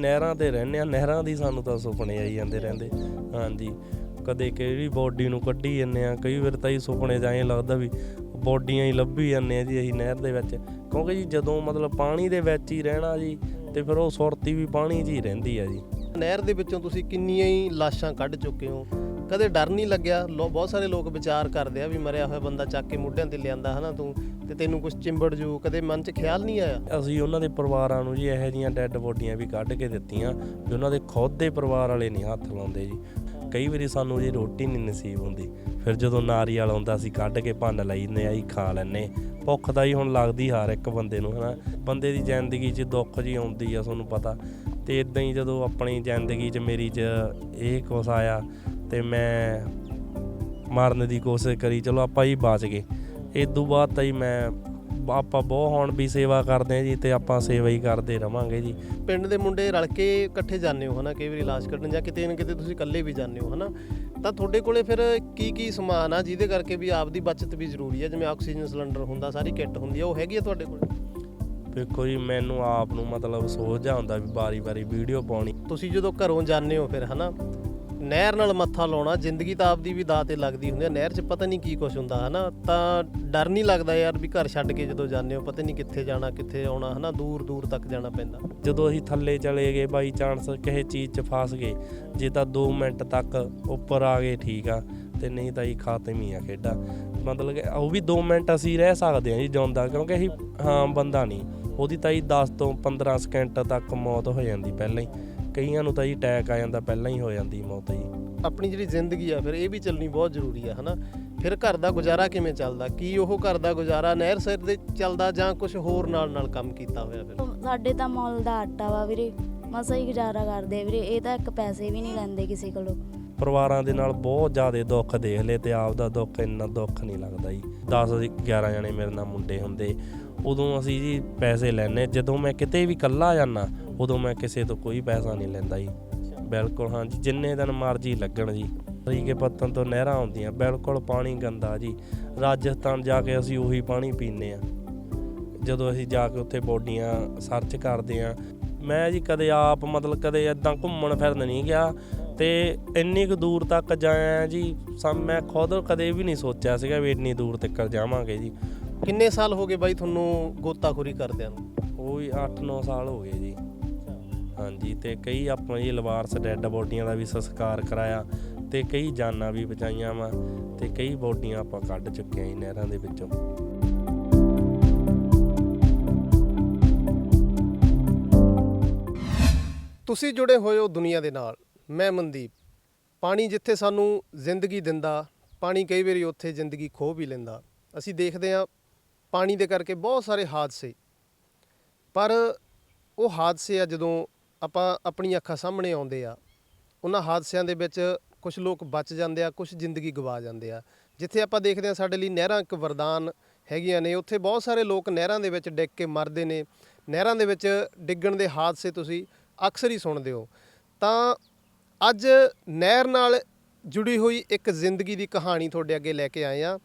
ਨਹਿਰਾਂ ਤੇ ਰਹਿੰਦੇ ਆ ਨਹਿਰਾਂ ਦੀ ਸਾਨੂੰ ਤਾਂ ਸੁਪਨੇ ਆਈ ਜਾਂਦੇ ਰਹਿੰਦੇ। ਹਾਂਜੀ, ਕਦੇ ਕਿਹੜੀ ਬੋਡੀ ਨੂੰ ਕੱਢੀ ਜਾਂਦੇ ਆ ਕਈ ਵਾਰ ਤਾਂ ਹੀ ਸੁਪਨੇ ਜਾਏ ਲੱਗਦਾ ਵੀ ਬੋਡੀਆਂ ਹੀ ਲੱਭੀ ਜਾਂਦੇ ਆ ਜੀ ਅਸੀਂ ਨਹਿਰ ਦੇ ਵਿੱਚ। ਕਿਉਂਕਿ ਜੀ ਜਦੋਂ ਮਤਲਬ ਪਾਣੀ ਦੇ ਵਿੱਚ ਹੀ ਰਹਿਣਾ ਜੀ, ਤੇ ਫਿਰ ਉਹ ਸੁਰਤੀ ਵੀ ਪਾਣੀ 'ਚ ਹੀ ਰਹਿੰਦੀ ਆ ਜੀ। ਨਹਿਰ ਦੇ ਵਿੱਚੋਂ ਤੁਸੀਂ ਕਿੰਨੀਆਂ ਹੀ ਲਾਸ਼ਾਂ ਕੱਢ ਚੁੱਕੇ ਹੋ? ਕਦੇ ਡਰ ਨਹੀਂ ਲੱਗਿਆ। ਬਹੁਤ ਸਾਰੇ ਲੋਕ ਵਿਚਾਰ ਕਰਦੇ ਆ ਵੀ ਮਰਿਆ ਹੋਇਆ ਬੰਦਾ ਚੱਕ ਕੇ ਮੋਢਿਆਂ ਤੇ ਲਿਆਂਦਾ, ਹਨਾ ਤੂੰ? ਤੇ ਤੈਨੂੰ ਕੁਝ ਚਿੰਬੜ ਜੂ, ਕਦੇ ਮਨ 'ਚ ਖਿਆਲ ਨਹੀਂ ਆਇਆ? ਅਸੀਂ ਉਹਨਾਂ ਦੇ ਪਰਿਵਾਰਾਂ ਨੂੰ ਜੀ ਇਹੋ ਜਿਹੀਆਂ ਡੈੱਡ ਬੋਡੀਆਂ ਵੀ ਕੱਢ ਕੇ ਦਿੱਤੀਆਂ, ਵੀ ਉਹਨਾਂ ਦੇ ਖੁਦ ਦੇ ਪਰਿਵਾਰ ਵਾਲੇ ਨਹੀਂ ਹੱਥ ਲਾਉਂਦੇ ਜੀ। ਕਈ ਵਾਰੀ ਸਾਨੂੰ ਜੀ ਰੋਟੀ ਨਹੀਂ ਨਸੀਬ ਹੁੰਦੀ। ਫਿਰ ਜਦੋਂ ਨਾਰੀਅਲ ਆਉਂਦਾ ਅਸੀਂ ਕੱਢ ਕੇ ਭੰਨ ਲਈਦੇ ਆ ਜੀ, ਖਾ ਲੈਨੇ ਭੁੱਖ ਦਾ ਹੀ ਹੁਣ ਲੱਗਦੀ ਹਰ ਇੱਕ ਬੰਦੇ ਨੂੰ, ਹਨਾ? ਬੰਦੇ ਦੀ ਜ਼ਿੰਦਗੀ 'ਚ ਦੁੱਖ ਜੀ ਆਉਂਦੀ ਆ, ਤੁਹਾਨੂੰ ਪਤਾ। ਤੇ ਇਦਾਂ ਹੀ ਜਦੋਂ ਆਪਣੀ ਜ਼ਿੰਦਗੀ 'ਚ ਮੇਰੀ 'ਚ ਇਹ ਕੁਛ ਆਇਆ ਤੇ ਮੈਂ ਮਾਰਨ ਦੀ ਕੋਸ਼ਿਸ਼ ਕਰੀ ਚਲੋ ਆਪਾਂ ਹੀ ਬਚ ਗਏ। ਇਸ ਤੋਂ ਬਾਅਦ ਤਾਂ ਹੀ ਮੈਂ ਆਪਾਂ ਬਹੁਤ ਹੁਣ ਵੀ ਸੇਵਾ ਕਰਦੇ ਆ ਜੀ ਤੇ ਆਪਾਂ ਸੇਵਾ ਹੀ ਕਰਦੇ ਰਵਾਂਗੇ ਜੀ। ਪਿੰਡ ਦੇ ਮੁੰਡੇ ਰਲ ਕੇ ਇਕੱਠੇ ਜਾਂਦੇ ਹੋ ਹਨਾ ਕਈ ਵਾਰੀ ਲਾਸ਼ ਕੱਢਣ ਜਾਂ ਕਿਤੇ ਨਾ ਕਿਤੇ ਤੁਸੀਂ ਇਕੱਲੇ ਵੀ ਜਾਂਦੇ ਹੋ ਹਨਾ। ਤਾਂ ਤੁਹਾਡੇ ਕੋਲੇ ਫਿਰ ਕੀ ਕੀ ਸਮਾਨ ਆ ਜਿਹਦੇ ਕਰਕੇ ਵੀ ਆਪਦੀ ਬਚਤ ਵੀ ਜ਼ਰੂਰੀ ਹੈ ਜਿਵੇਂ ਆਕਸੀਜਨ ਸਿਲੰਡਰ ਹੁੰਦਾ ਸਾਰੀ ਕਿੱਟ ਹੁੰਦੀ ਆ ਉਹ ਹੈਗੀ ਆ ਤੁਹਾਡੇ ਕੋਲ? ਵੇਖੋ ਜੀ ਮੈਨੂੰ ਆਪ ਨੂੰ ਮਤਲਬ ਸੋਚ ਜਾ ਹੁੰਦਾ ਵੀ ਬਾਰੀ-ਬਾਰੀ ਵੀਡੀਓ ਪਾਉਣੀ। ਤੁਸੀਂ ਜਦੋਂ ਘਰੋਂ ਜਾਂਦੇ ਹੋ ਫਿਰ ਹਨਾ ਨਹਿਰ ਨਾਲ ਮੱਥਾ ਲਾਉਣਾ ਜ਼ਿੰਦਗੀ ਤਾਂ ਆਪਦੀ ਵੀ ਦਾਅ ਤੇ ਲੱਗਦੀ ਹੁੰਦੀ ਹੈ ਨਹਿਰ 'ਚ ਪਤਾ ਨਹੀਂ ਕੀ ਕੁਝ ਹੁੰਦਾ, ਹਨਾ? ਤਾਂ ਡਰ ਨਹੀਂ ਲੱਗਦਾ ਯਾਰ ਵੀ ਘਰ ਛੱਡ ਕੇ ਜਦੋਂ ਜਾਂਦੇ ਹੋ, ਪਤਾ ਨਹੀਂ ਕਿੱਥੇ ਜਾਣਾ, ਕਿੱਥੇ ਆਉਣਾ, ਹਨਾ? ਦੂਰ ਦੂਰ ਤੱਕ ਜਾਣਾ ਪੈਂਦਾ। ਜਦੋਂ ਅਸੀਂ ਥੱਲੇ ਚਲੇ ਗਏ, ਬਾਈ ਚਾਂਸ ਕਿਸੇ ਚੀਜ਼ 'ਚ ਫਸ ਗਏ, ਜੇ ਤਾਂ 2 ਮਿੰਟ ਤੱਕ ਉੱਪਰ ਆ ਗਏ ਠੀਕ ਆ, ਤੇ ਨਹੀਂ ਤਾਂ ਇਹ ਖਾਤਮ ਹੀ ਆ ਖੇਡਾ। ਮਤਲਬ ਕਿ ਉਹ ਵੀ 2 ਮਿੰਟ ਅਸੀਂ ਰਹਿ ਸਕਦੇ ਹਾਂ ਜੀ ਜਿਉਂਦਾ, ਕਿਉਂਕਿ ਅਸੀਂ, ਹਾਂ, ਬੰਦਾ ਨਹੀਂ। ਉਹਦੀ ਤਾਂ ਹੀ 10 ਤੋਂ 15 ਸਕਿੰਟ ਤੱਕ ਮੌਤ ਹੋ ਜਾਂਦੀ ਪਹਿਲਾਂ ਹੀ। ਕਈਆਂ ਨੂੰ ਤਾਂ ਜੀ ਅਟੈਕ ਆ ਜਾਂਦਾ ਪਹਿਲਾਂ ਹੀ ਹੋ ਜਾਂਦੀ ਮੌਤ ਜੀ। ਆਪਣੀ ਜਿਹੜੀ ਜ਼ਿੰਦਗੀ ਆ ਫਿਰ ਇਹ ਵੀ ਚੱਲਣੀ ਬਹੁਤ ਜ਼ਰੂਰੀ ਆ ਹਨਾ? ਫਿਰ ਘਰ ਦਾ ਗੁਜ਼ਾਰਾ ਕਿਵੇਂ ਚੱਲਦਾ? ਕੀ ਉਹ ਘਰ ਦਾ ਗੁਜ਼ਾਰਾ ਨਹਿਰ ਸਿਰ ਦੇ ਚੱਲਦਾ ਜਾਂ ਕੁਝ ਹੋਰ ਨਾਲ ਨਾਲ ਕੰਮ ਕੀਤਾ ਹੋਇਆ ਫਿਰ? ਸਾਡੇ ਤਾਂ ਮੁੱਲ ਦਾ ਆਟਾ ਵਾ ਵੀਰੇ ਮਸਾ ਹੀ ਗੁਜ਼ਾਰਾ ਕਰਦੇ ਆ ਵੀਰੇ ਇਹ ਤਾਂ ਇੱਕ ਪੈਸੇ ਵੀ ਨਹੀਂ ਲੈਂਦੇ ਕਿਸੇ ਕੋਲੋਂ। ਪਰਿਵਾਰਾਂ ਦੇ ਨਾਲ ਬਹੁਤ ਜ਼ਿਆਦਾ ਦੁੱਖ ਦੇਖ ਲਏ ਤੇ ਆਪ ਦਾ ਦੁੱਖ ਇੰਨਾ ਦੁੱਖ ਨਹੀਂ ਲੱਗਦਾ ਜੀ। 10 11 ਜਣੇ ਮੇਰੇ ਨਾਲ ਮੁੰਡੇ ਹੁੰਦੇ ਉਦੋਂ ਅਸੀਂ ਜੀ ਪੈਸੇ ਲੈਨੇ ਜਦੋਂ ਮੈਂ ਕਿਤੇ ਵੀ ਇਕੱਲਾ ਜਾਣਾ ਉਦੋਂ ਮੈਂ ਕਿਸੇ ਤੋਂ ਕੋਈ ਪੈਸਾ ਨਹੀਂ ਲੈਂਦਾ ਜੀ। ਬਿਲਕੁਲ ਹਾਂ ਜੀ ਜਿੰਨੇ ਦਿਨ ਮਰਜ਼ੀ ਲੱਗਣ ਜੀ। ਤਰੀਕੇ ਪੱਤਨ ਤੋਂ ਨਹਿਰਾਂ ਆਉਂਦੀਆਂ ਬਿਲਕੁਲ ਪਾਣੀ ਗੰਦਾ ਜੀ। ਰਾਜਸਥਾਨ ਜਾ ਕੇ ਅਸੀਂ ਉਹੀ ਪਾਣੀ ਪੀਂਦੇ ਆ ਜਦੋਂ ਅਸੀਂ ਜਾ ਕੇ ਉੱਥੇ ਬੋਡੀਆਂ ਸਰਚ ਕਰਦੇ ਆ ਮੈਂ ਜੀ ਕਦੇ ਆਪ ਮਤਲਬ ਕਦੇ ਇਦਾਂ ਘੁੰਮਣ ਫਿਰਨ ਨਹੀਂ ਗਿਆ ਤੇ ਇੰਨੀ ਕੁ ਦੂਰ ਤੱਕ ਜਾਇਆ ਜੀ ਸਮ ਮੈਂ ਖੁਦ ਕਦੇ ਵੀ ਨਹੀਂ ਸੋਚਿਆ ਸੀਗਾ ਵੀ ਇੰਨੀ ਦੂਰ ਤੱਕ ਜਾਵਾਂਗੇ ਜੀ। ਕਿੰਨੇ ਸਾਲ ਹੋ ਗਏ ਬਾਈ ਤੁਹਾਨੂੰ ਗੋਤਾਖੋਰੀ ਕਰਦਿਆਂ ਨੂੰ? ਉਹ ਵੀ 8-9 ਸਾਲ ਹੋ ਗਏ ਜੀ। ਹਾਂਜੀ, ਤੇ ਕਈ ਆਪਾਂ ਜੀ ਲਵਾਰਸ ਡੈੱਡ ਬੋਡੀਆਂ ਦਾ ਵੀ ਸੰਸਕਾਰ ਕਰਾਇਆ ਤੇ ਕਈ ਜਾਨਾਂ ਵੀ ਬਚਾਈਆਂ ਵਾ ਤੇ ਕਈ ਬੋਡੀਆਂ ਆਪਾਂ ਕੱਢ ਚੁੱਕੇ ਆਂ ਜੀ ਨਹਿਰਾਂ ਦੇ ਵਿੱਚੋਂ। ਤੁਸੀਂ ਜੁੜੇ ਹੋਏ ਹੋ ਦੁਨੀਆ ਦੇ ਨਾਲ, ਮੈਂ ਮਨਦੀਪ। ਪਾਣੀ ਜਿੱਥੇ ਸਾਨੂੰ ਜ਼ਿੰਦਗੀ ਦਿੰਦਾ, ਪਾਣੀ ਕਈ ਵਾਰੀ ਉੱਥੇ ਜ਼ਿੰਦਗੀ ਖੋਹ ਵੀ ਲੈਂਦਾ। ਅਸੀਂ ਦੇਖਦੇ ਹਾਂ ਪਾਣੀ ਦੇ ਕਰਕੇ ਬਹੁਤ ਸਾਰੇ ਹਾਦਸੇ। ਪਰ ਉਹ ਹਾਦਸੇ ਆ ਜਦੋਂ ਆਪਾਂ ਆਪਣੀ ਅੱਖਾਂ ਸਾਹਮਣੇ ਆਉਂਦੇ ਆ, ਉਹਨਾਂ ਹਾਦਸਿਆਂ ਦੇ ਵਿੱਚ ਕੁਝ ਲੋਕ ਬਚ ਜਾਂਦੇ ਆ ਕੁਝ ਜ਼ਿੰਦਗੀ ਗਵਾ ਜਾਂਦੇ ਆ। ਜਿੱਥੇ ਆਪਾਂ ਦੇਖਦੇ ਆ ਸਾਡੇ ਲਈ ਨਹਿਰਾਂ ਇੱਕ ਵਰਦਾਨ ਹੈਗੀਆਂ ਨੇ, ਉੱਥੇ ਬਹੁਤ ਸਾਰੇ ਲੋਕ ਨਹਿਰਾਂ ਦੇ ਵਿੱਚ ਡਿੱਗ ਕੇ ਮਰਦੇ ਨੇ। ਨਹਿਰਾਂ ਦੇ ਵਿੱਚ ਡਿੱਗਣ ਦੇ ਹਾਦਸੇ ਤੁਸੀਂ ਅਕਸਰ ਹੀ ਸੁਣਦੇ ਹੋ। ਤਾਂ ਅੱਜ ਨਹਿਰ ਨਾਲ ਜੁੜੀ ਹੋਈ ਇੱਕ ਜ਼ਿੰਦਗੀ ਦੀ ਕਹਾਣੀ ਤੁਹਾਡੇ ਅੱਗੇ ਲੈ ਕੇ ਆਏ ਆ।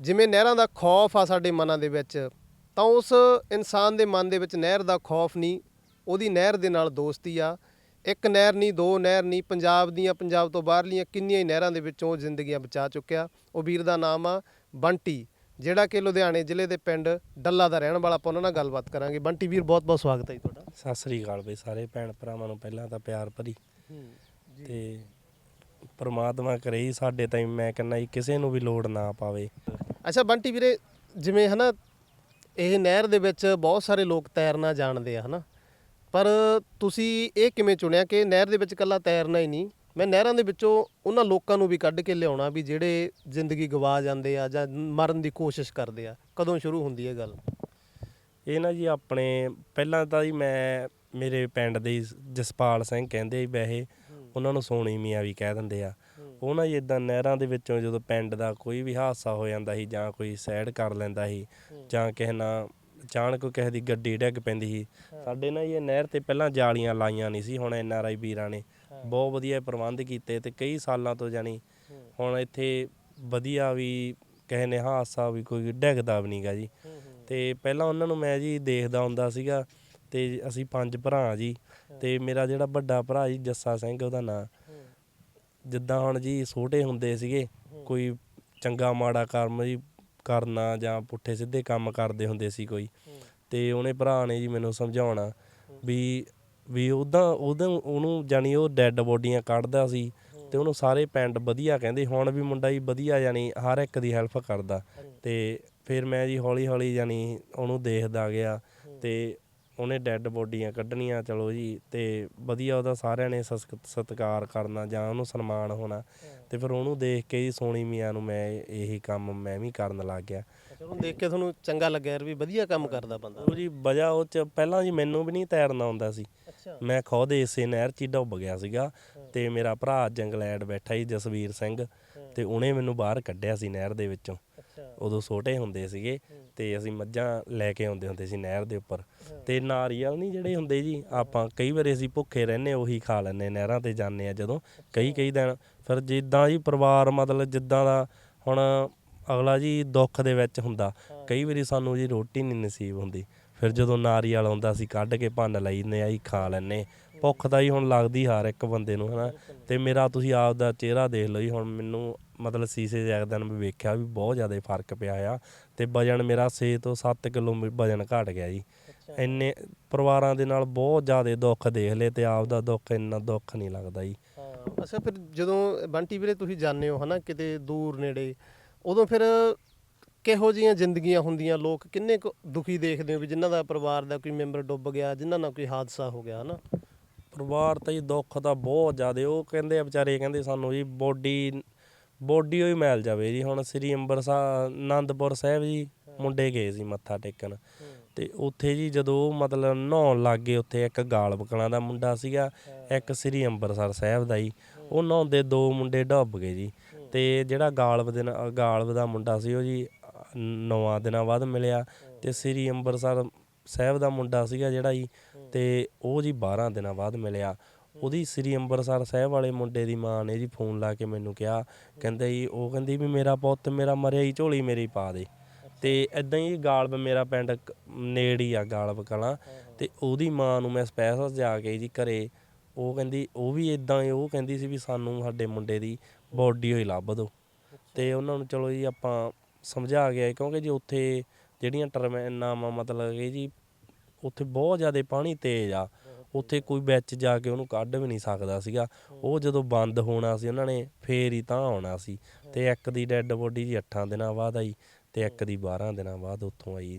ਜਿਵੇਂ ਨਹਿਰਾਂ ਦਾ ਖੌਫ ਆ ਸਾਡੇ ਮਨਾਂ ਦੇ ਵਿੱਚ, ਤਾਂ ਉਸ ਇਨਸਾਨ ਦੇ ਮਨ ਦੇ ਵਿੱਚ ਨਹਿਰ ਦਾ ਖੌਫ ਨਹੀਂ ਉਹਦੀ ਨਹਿਰ ਦੇ ਨਾਲ ਦੋਸਤੀ ਆ। ਇੱਕ ਨਹਿਰ ਨਹੀਂ ਦੋ ਨਹਿਰ ਨਹੀਂ ਪੰਜਾਬ ਦੀਆਂ ਪੰਜਾਬ ਤੋਂ ਬਾਹਰਲੀਆਂ ਕਿੰਨੀਆਂ ਹੀ ਨਹਿਰਾਂ ਦੇ ਵਿੱਚੋਂ ਜ਼ਿੰਦਗੀਆਂ ਬਚਾ ਚੁੱਕਿਆ। ਉਹ ਵੀਰ ਦਾ ਨਾਮ ਆ ਬੰਟੀ ਜਿਹੜਾ ਕਿ ਲੁਧਿਆਣੇ ਜ਼ਿਲ੍ਹੇ ਦੇ ਪਿੰਡ ਡੱਲਾ ਦਾ ਰਹਿਣ ਵਾਲਾ ਆਪਾਂ ਉਹਨਾਂ ਨਾਲ ਗੱਲਬਾਤ ਕਰਾਂਗੇ। ਬੰਟੀ ਵੀਰ ਬਹੁਤ ਬਹੁਤ ਸਵਾਗਤ ਹੈ ਜੀ ਤੁਹਾਡਾ। ਸਤਿ ਸ੍ਰੀ ਅਕਾਲ ਬਈ ਸਾਰੇ ਭੈਣ ਭਰਾਵਾਂ ਨੂੰ ਪਹਿਲਾਂ ਤਾਂ ਪਿਆਰ ਭਰੀ। ਤੇ ਪ੍ਰਮਾਤਮਾ ਕਰੇ ਸਾਡੇ ਤਾਈਂ ਮੈਂ ਕਹਿੰਦਾ ਜੀ ਕਿਸੇ ਨੂੰ ਵੀ ਲੋੜ ਨਾ ਪਾਵੇ। ਅੱਛਾ ਬੰਟੀ ਵੀਰੇ ਜਿਵੇਂ ਹਨਾ ਇਹ ਨਹਿਰ ਦੇ ਵਿੱਚ ਬਹੁਤ ਸਾਰੇ ਲੋਕ ਤੈਰਨਾ ਜਾਣਦੇ ਆ ਹਨਾ? ਪਰ ਤੁਸੀਂ ਇਹ ਕਿਵੇਂ ਚੁਣਿਆ ਕਿ ਨਹਿਰ ਦੇ ਵਿੱਚ ਇਕੱਲਾ ਤੈਰਨਾ ਹੀ ਨਹੀਂ? ਮੈਂ ਨਹਿਰਾਂ ਦੇ ਵਿੱਚੋਂ ਉਹਨਾਂ ਲੋਕਾਂ ਨੂੰ ਵੀ ਕੱਢ ਕੇ ਲਿਆਉਣਾ ਵੀ ਜਿਹੜੇ ਜ਼ਿੰਦਗੀ ਗਵਾ ਜਾਂਦੇ ਆ ਜਾਂ ਮਰਨ ਦੀ ਕੋਸ਼ਿਸ਼ ਕਰਦੇ ਆ। ਕਦੋਂ ਸ਼ੁਰੂ ਹੁੰਦੀ ਹੈ ਗੱਲ? ਇਹ ਨਾ ਜੀ ਆਪਣੇ ਪਹਿਲਾਂ ਤਾਂ ਜੀ ਮੈਂ ਮੇਰੇ ਪਿੰਡ ਦੇ ਹੀ ਜਸਪਾਲ ਸਿੰਘ ਕਹਿੰਦੇ ਵੈਸੇ, ਉਹਨਾਂ ਨੂੰ ਸੋਣੀ ਮੀਆਂ ਵੀ ਕਹਿ ਦਿੰਦੇ ਆ। ਉਹ ਨਾ ਜੀ ਇਦਾਂ ਨਹਿਰਾਂ ਦੇ ਵਿੱਚੋਂ ਜਦੋਂ ਪਿੰਡ ਦਾ ਕੋਈ ਵੀ ਹਾਦਸਾ ਹੋ ਜਾਂਦਾ ਸੀ ਜਾਂ ਕੋਈ ਸੈਡ ਕਰ ਲੈਂਦਾ ਸੀ ਜਾਂ ਕਿਸੇ ਨਾਲ ਅਚਾਨਕ ਕਿਸੇ ਦੀ ਗੱਡੀ ਡਿੱਗ ਪੈਂਦੀ ਸੀ। ਸਾਡੇ ਨਾ ਜੀ ਇਹ ਨਹਿਰ ਤੇ ਪਹਿਲਾਂ ਜਾਲੀਆਂ ਲਾਈਆਂ ਨਹੀਂ ਸੀ, ਹੁਣ ਐਨ ਆਰ ਆਈ ਵੀਰਾਂ ਨੇ। ਬਹੁਤ ਵਧੀਆ ਪ੍ਰਬੰਧ ਕੀਤੇ ਤੇ ਕਈ ਸਾਲਾਂ ਤੋਂ ਜਾਣੀ ਹੁਣ ਇੱਥੇ ਵਧੀਆ ਵੀ ਕਿਸੇ ਨੇ ਹਾਦਸਾ ਵੀ ਕੋਈ ਡਿੱਗਦਾ ਵੀ ਨਹੀਂਗਾ ਜੀ। ਤੇ ਪਹਿਲਾਂ ਉਹਨਾਂ ਨੂੰ ਮੈਂ ਜੀ ਦੇਖਦਾ ਹੁੰਦਾ ਸੀਗਾ ਤੇ ਅਸੀਂ ਪੰਜ ਭਰਾ ਜੀ ਤੇ ਮੇਰਾ ਜਿਹੜਾ ਵੱਡਾ ਭਰਾ ਜੀ ਜੱਸਾ ਸਿੰਘ ਉਹਦਾ ਨਾਂ। ਜਿੱਦਾਂ ਹੁਣ ਜੀ ਛੋਟੇ ਹੁੰਦੇ ਸੀਗੇ, ਕੋਈ ਚੰਗਾ ਮਾੜਾ ਕਰਮ ਜੀ ਕਰਨਾ ਜਾਂ ਪੁੱਠੇ ਸਿੱਧੇ ਕੰਮ ਕਰਦੇ ਹੁੰਦੇ ਸੀ ਕੋਈ। ਤੇ ਉਹਨੇ ਭਰਾ ਨੇ ਜੀ ਮੈਨੂੰ ਸਮਝਾਉਣਾ ਵੀ ਵੀ ਉਹਦਾ ਉਹਦਾ ਉਹਨੂੰ ਜਾਨੀ ਉਹ ਡੈੱਡ ਬੋਡੀਆਂ ਕੱਢਦਾ ਸੀ ਤੇ ਉਹਨੂੰ ਸਾਰੇ ਪਿੰਡ ਵਧੀਆ ਕਹਿੰਦੇ। ਹੁਣ ਵੀ ਮੁੰਡਾ ਜੀ ਵਧੀਆ ਜਾਨੀ ਹਰ ਇੱਕ ਦੀ ਹੈਲਪ ਕਰਦਾ। ਤੇ ਫਿਰ ਮੈਂ ਜੀ ਹੌਲੀ ਹੌਲੀ ਜਾਨੀ ਉਹਨੂੰ ਦੇਖਦਾ ਗਿਆ ਤੇ ਉਹਨੇ ਡੈੱਡ ਬੋਡੀਆਂ ਕੱਢਣੀਆਂ, ਚਲੋ ਜੀ, ਤੇ ਵਧੀਆ ਉਹਦਾ ਸਾਰਿਆਂ ਨੇ ਸਸਕ- ਸਤਿਕਾਰ ਕਰਨਾ ਜਾਂ ਉਹਨੂੰ ਸਨਮਾਨ ਹੋਣਾ। ਤੇ ਫਿਰ ਉਹਨੂੰ ਦੇਖ ਕੇ ਜੀ ਸੋਣੀ ਮੀਆਂ ਨੂੰ ਮੈਂ ਇਹੀ ਕੰਮ ਮੈਂ ਵੀ ਕਰਨ ਲੱਗ ਗਿਆ। ਅੱਛਾ ਉਹਨੂੰ ਦੇਖ ਕੇ ਤੁਹਾਨੂੰ ਚੰਗਾ ਲੱਗਿਆ ਯਾਰ ਵੀ ਵਧੀਆ ਕੰਮ ਕਰਦਾ ਬੰਦਾ। ਉਹ ਜੀ ਵਜ੍ਹਾ ਉਹ ਚ ਪਹਿਲਾਂ ਜੀ ਮੈਨੂੰ ਵੀ ਨਹੀਂ ਤੈਰਨਾ ਆਉਂਦਾ ਸੀ। ਅੱਛਾ। ਮੈਂ ਖੁਦ ਇਸੇ ਨਹਿਰ 'ਚ ਹੀ ਡੁੱਬ ਗਿਆ ਸੀਗਾ ਤੇ ਮੇਰਾ ਭਰਾ ਜੰਗਲੈਡ ਬੈਠਾ ਸੀ ਜਸਵੀਰ ਸਿੰਘ ਤੇ ਉਹਨੇ ਮੈਨੂੰ ਬਾਹਰ ਕੱਢਿਆ ਸੀ ਨਹਿਰ ਦੇ ਵਿੱਚੋਂ। ਉਦੋਂ ਛੋਟੇ ਹੁੰਦੇ ਸੀਗੇ ਤੇ ਅਸੀਂ ਮੱਝਾਂ ਲੈ ਕੇ ਆਉਂਦੇ ਹੁੰਦੇ ਸੀ ਨਹਿਰ ਦੇ ਉੱਪਰ। ਤੇ ਨਾਰੀਅਲ ਨਹੀਂ ਜਿਹੜੇ ਹੁੰਦੇ ਜੀ ਆਪਾਂ ਕਈ ਵਾਰੀ ਅਸੀਂ ਭੁੱਖੇ ਰਹਿੰਦੇ ਉਹੀ ਖਾ ਲੈਂਦੇ ਨਹਿਰਾਂ ਤੇ ਜਾਂਦੇ ਆ ਜਦੋਂ ਕਈ ਕਈ ਦਿਨ ਫਿਰ ਜਿੱਦਾਂ ਜੀ ਪਰਿਵਾਰ ਮਤਲਬ ਜਿੱਦਾਂ ਦਾ ਹੁਣ ਅਗਲਾ ਜੀ ਦੁੱਖ ਦੇ ਵਿੱਚ ਹੁੰਦਾ। ਕਈ ਵਾਰੀ ਸਾਨੂੰ ਜੀ ਰੋਟੀ ਨਹੀਂ ਨਸੀਬ ਹੁੰਦੀ। ਫਿਰ ਜਦੋਂ ਨਾਰੀਅਲ ਆਉਂਦਾ ਸੀ ਕੱਢ ਕੇ ਭੰਨ ਲਈਨੇ ਆ ਜੀ ਖਾ ਲੈਨੇ ਭੁੱਖ ਤਾਂ ਹੀ ਹੁਣ ਲੱਗਦੀ ਹਰ ਇੱਕ ਬੰਦੇ ਨੂੰ ਹਨਾ। ਤੇ ਮੇਰਾ ਤੁਸੀਂ ਆਪ ਦਾ ਚਿਹਰਾ ਦੇਖ ਲਓ ਜੀ ਹੁਣ ਮੈਨੂੰ ਮਤਲਬ ਸੀਸੇ 'ਚ ਇੱਕ ਦਿਨ ਵੀ ਵੇਖਿਆ ਵੀ ਬਹੁਤ ਜ਼ਿਆਦਾ ਫ਼ਰਕ ਪਿਆ ਆ। ਤੇ ਵਜਨ ਮੇਰਾ 6 ਤੋਂ 7 ਕਿਲੋ ਵਜਨ ਘਟ ਗਿਆ ਜੀ। ਇੰਨੇ ਪਰਿਵਾਰਾਂ ਦੇ ਨਾਲ ਬਹੁਤ ਜ਼ਿਆਦਾ ਦੁੱਖ ਦੇਖ ਲਏ ਤੇ ਆਪ ਦਾ ਦੁੱਖ ਇੰਨਾ ਦੁੱਖ ਨਹੀਂ ਲੱਗਦਾ ਜੀ। ਅੱਛਾ ਫਿਰ ਜਦੋਂ ਬੰਟੀ ਵੀਰੇ ਤੁਸੀਂ ਜਾਂਦੇ ਹੋ ਹਨਾ ਕਿਤੇ ਦੂਰ ਨੇੜੇ ਉਦੋਂ ਫਿਰ ਕਿਹੋ ਜੀਆਂ ਜ਼ਿੰਦਗੀਆਂ ਹੁੰਦੀਆਂ? ਲੋਕ ਕਿੰਨੇ ਕੁ ਦੁਖੀ ਦੇਖਦੇ ਹੋ ਵੀ ਜਿਨ੍ਹਾਂ ਦਾ ਪਰਿਵਾਰ ਦਾ ਕੋਈ ਮੈਂਬਰ ਡੁੱਬ ਗਿਆ ਜਿਨ੍ਹਾਂ ਨਾਲ ਕੋਈ ਹਾਦਸਾ ਹੋ ਗਿਆ ਹਨਾ? ਪਰਿਵਾਰ ਤਾਂ ਦੁੱਖ ਤਾਂ ਬਹੁਤ ਜ਼ਿਆਦਾ ਉਹ ਕਹਿੰਦੇ ਆ ਵਿਚਾਰੇ ਕਹਿੰਦੇ ਸਾਨੂੰ ਜੀ ਬੋਡੀ ਬੋਡੀ ਹੋਈ ਮੈਲ ਜਾਵੇ ਜੀ। ਹੁਣ ਸ੍ਰੀ ਅੰਬਰਸਰ ਆਨੰਦਪੁਰ ਸਾਹਿਬ ਜੀ ਮੁੰਡੇ ਗਏ ਸੀ ਮੱਥਾ ਟੇਕਣ। ਤੇ ਉੱਥੇ ਜੀ ਜਦੋਂ ਮਤਲਬ ਨਹਾਉਣ ਲੱਗ ਗਏ ਉੱਥੇ ਇੱਕ ਗਾਲਬ ਕਲਾਂ ਦਾ ਮੁੰਡਾ ਸੀਗਾ ਇੱਕ ਸ੍ਰੀ ਅੰਬਰਸਰ ਸਾਹਿਬ ਦਾ ਜੀ। ਉਹ ਨਹਾਉਂਦੇ ਦੋ ਮੁੰਡੇ ਡੁੱਬ ਗਏ ਜੀ। ਤੇ ਜਿਹੜਾ ਗਾਲਬ ਦੇ ਨਾਲ- ਗਾਲਬ ਦਾ ਮੁੰਡਾ ਸੀ ਉਹ ਜੀ, ਨੌਵਾਂ ਦਿਨਾਂ ਬਾਅਦ ਮਿਲਿਆ। ਤੇ ਸ੍ਰੀ ਅੰਬਰਸਰ ਸਾਹਿਬ ਦਾ ਮੁੰਡਾ ਸੀਗਾ ਜਿਹੜਾ ਜੀ, ਤੇ ਉਹ ਜੀ 12 ਦਿਨਾਂ ਬਾਅਦ ਮਿਲਿਆ। ਉਹਦੀ ਸ੍ਰੀ ਅੰਬਰਸਰ ਸਾਹਿਬ ਵਾਲੇ ਮੁੰਡੇ ਦੀ ਮਾਂ ਨੇ ਜੀ ਫੋਨ ਲਾ ਕੇ ਮੈਨੂੰ ਕਿਹਾ। ਕਹਿੰਦੇ ਜੀ, ਉਹ ਕਹਿੰਦੀ ਵੀ ਮੇਰਾ ਪੁੱਤ ਮੇਰਾ ਮਰਿਆ ਹੀ ਝੋਲੀ ਮੇਰੀ ਪਾ ਦੇ। ਤੇ ਇਦਾਂ ਹੀ ਗਾਲਬ ਮੇਰਾ ਪਿੰਡ ਕ- ਨੇੜੇ ਹੀ ਆ ਗਾਲਬ ਕਲਾਂ। ਤੇ ਉਹਦੀ ਮਾਂ ਨੂੰ ਮੈਂ ਸਪੈਸ਼ਲ ਜਾ ਕੇ ਜੀ ਘਰੇ ਉਹ ਕਹਿੰਦੀ ਉਹ ਵੀ ਇਦਾਂ ਹੀ ਉਹ ਕਹਿੰਦੀ ਸੀ ਵੀ ਸਾਨੂੰ ਸਾਡੇ ਮੁੰਡੇ ਦੀ ਬੋਡੀ ਹੋਈ ਲੱਭ ਦਿਓ ਤੇ ਉਹਨਾਂ ਨੂੰ ਚਲੋ ਜੀ ਆਪਾਂ ਸਮਝਾ ਗਿਆ ਕਿਉਂਕਿ ਜੀ ਉੱਥੇ ਜਿਹੜੀਆਂ ਟਰਮੀਨਾਵਾਂ ਮਤਲਬ ਕਿ ਜੀ ਉੱਥੇ ਬਹੁਤ ਜ਼ਿਆਦਾ ਪਾਣੀ ਤੇਜ਼ ਆ। ਉੱਥੇ ਕੋਈ ਵਿੱਚ ਜਾ ਕੇ ਉਹਨੂੰ ਕੱਢ ਵੀ ਨਹੀਂ ਸਕਦਾ ਸੀਗਾ। ਉਹ ਜਦੋਂ ਬੰਦ ਹੋਣਾ ਸੀ ਉਹਨਾਂ ਨੇ ਫੇਰ ਹੀ ਤਾਂ ਆਉਣਾ ਸੀ। ਤੇ ਇੱਕ ਦੀ ਡੈੱਡ ਬੋਡੀ ਜੀ 8 ਦਿਨਾਂ ਬਾਅਦ ਆਈ ਤੇ ਇੱਕ ਦੀ 12 ਦਿਨਾਂ ਬਾਅਦ ਉੱਥੋਂ ਆਈ।